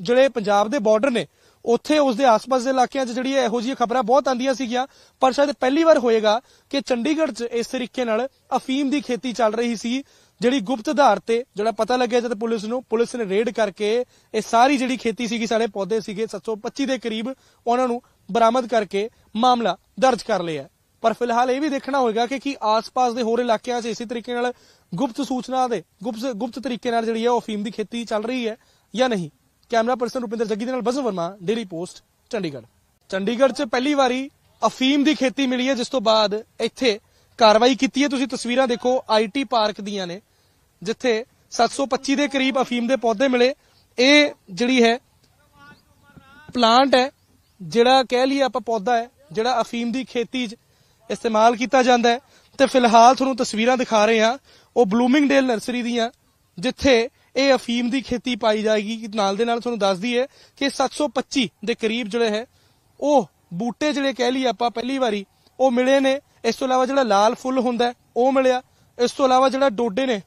A: ਜਿਹੜੇ ਪੰਜਾਬ ਦੇ ਬਾਰਡਰ ਨੇ, ਉੱਥੇ ਉਸ ਦੇ ਆਸ-ਪਾਸ ਦੇ ਇਲਾਕਿਆਂ 'ਚ ਜਿਹੜੀ ਇਹੋ ਜਿਹੀਆਂ ਖਬਰਾਂ ਬਹੁਤ ਆਂਦੀਆਂ ਸੀਗੀਆਂ, ਪਰ ਸ਼ਾਇਦ ਪਹਿਲੀ ਵਾਰ ਹੋਏਗਾ ਕਿ ਚੰਡੀਗੜ੍ਹ 'ਚ ਇਸ ਤਰੀਕੇ ਨਾਲ ਅਫੀਮ ਦੀ ਖੇਤੀ ਚੱਲ ਰਹੀ ਸੀ, ਜਿਹੜੀ ਗੁਪਤ ਆਧਾਰ ਤੇ ਜਿਹੜਾ ਪਤਾ ਲੱਗਿਆ ਜਦ ਪੁਲਿਸ ਨੂੰ, ਪੁਲਿਸ ਨੇ ਰੇਡ ਕਰਕੇ ਇਹ ਸਾਰੀ ਜਿਹੜੀ ਖੇਤੀ ਸੀਗੀ, ਸਾਡੇ ਪੌਦੇ ਸੀਗੇ 725 ਦੇ ਕਰੀਬ, ਉਹਨਾਂ ਨੂੰ ਬਰਾਮਦ ਕਰਕੇ ਮਾਮਲਾ ਦਰਜ ਕਰ ਲਿਆ ਪਰ ਫਿਲਹਾਲ ਇਹ ਵੀ ਦੇਖਣਾ ਹੋਏਗਾ ਕਿ ਕੀ ਆਸ-ਪਾਸ ਦੇ ਹੋਰ ਇਲਾਕਿਆਂ 'ਚ ਇਸੇ ਤਰੀਕੇ ਨਾਲ ਗੁਪਤ ਸੂਚਨਾ ਦੇ, ਗੁਪਤ ਗੁਪਤ ਤਰੀਕੇ ਨਾਲ ਜਿਹੜੀ ਹੈ ਉਹ ਅਫੀਮ ਦੀ ਖੇਤੀ ਚੱਲ ਰਹੀ ਹੈ ਜਾਂ ਨਹੀਂ? ਕੈਮਰਾ ਪਰਸਨ ਰੁਪਿੰਦਰ ਜੱਗੀ ਦੇ ਨਾਲ ਬਸਨ ਵਰਮਾ ਡੇਲੀ ਪੋਸਟ ਚੰਡੀਗੜ੍ਹ। ਚੰਡੀਗੜ੍ਹ 'ਚ ਪਹਿਲੀ ਵਾਰੀ ਅਫੀਮ ਦੀ ਖੇਤੀ ਮਿਲੀ ਹੈ, ਜਿਸ ਤੋਂ ਬਾਅਦ ਇੱਥੇ ਕਾਰਵਾਈ ਕੀਤੀ ਹੈ। ਤੁਸੀਂ ਤਸਵੀਰਾਂ ਦੇਖੋ ਆਈਟੀ ਪਾਰਕ ਦੀਆਂ ਨੇ, ਜਿੱਥੇ 725 ਦੇ ਕਰੀਬ ਅਫੀਮ ਦੇ ਪੌਦੇ ਮਿਲੇ। ਇਹ ਜਿਹੜੀ ਹੈ ਪਲਾਂਟ ਹੈ, ਜਿਹੜਾ ਕਹਿ ਲਈਏ ਆਪਾਂ ਪੌਦਾ ਹੈ, ਜਿਹੜਾ ਅਫੀਮ ਦੀ ਖੇਤੀ 'ਚ ਇਸਤੇਮਾਲ ਕੀਤਾ ਜਾਂਦਾ ਹੈ। ਤੇ ਫਿਲਹਾਲ ਤੁਹਾਨੂੰ ਤਸਵੀਰਾਂ ਦਿਖਾ ਰਹੇ ਹਾਂ। ਉਹ ਬਲੂਮਿੰਗਡੇਲ ਨਰਸਰੀ ਦੀਆਂ, ਜਿੱਥੇ ਇਹ ਅਫੀਮ ਦੀ ਖੇਤੀ ਪਾਈ ਜਾਏਗੀ। ਨਾਲ ਦੇ ਨਾਲ ਤੁਹਾਨੂੰ ਦੱਸ ਦਈਏ ਕਿ 725 ਦੇ ਕਰੀਬ ਜਿਹੜੇ ਹੈ, ਉਹ ਬੂਟੇ ਜਿਹੜੇ ਕਹਿ ਲਈਏ ਆਪਾਂ ਪਹਿਲੀ ਵਾਰੀ, ਉਹ ਮਿਲੇ ਨੇ। ਇਸ ਤੋਂ ਇਲਾਵਾ ਜਿਹੜਾ ਲਾਲ ਫੁੱਲ ਹੁੰਦਾ ਉਹ ਮਿਲਿਆ। ਇਸ ਤੋਂ ਇਲਾਵਾ ਜਿਹੜਾ ਡੋਡੇ ਨੇ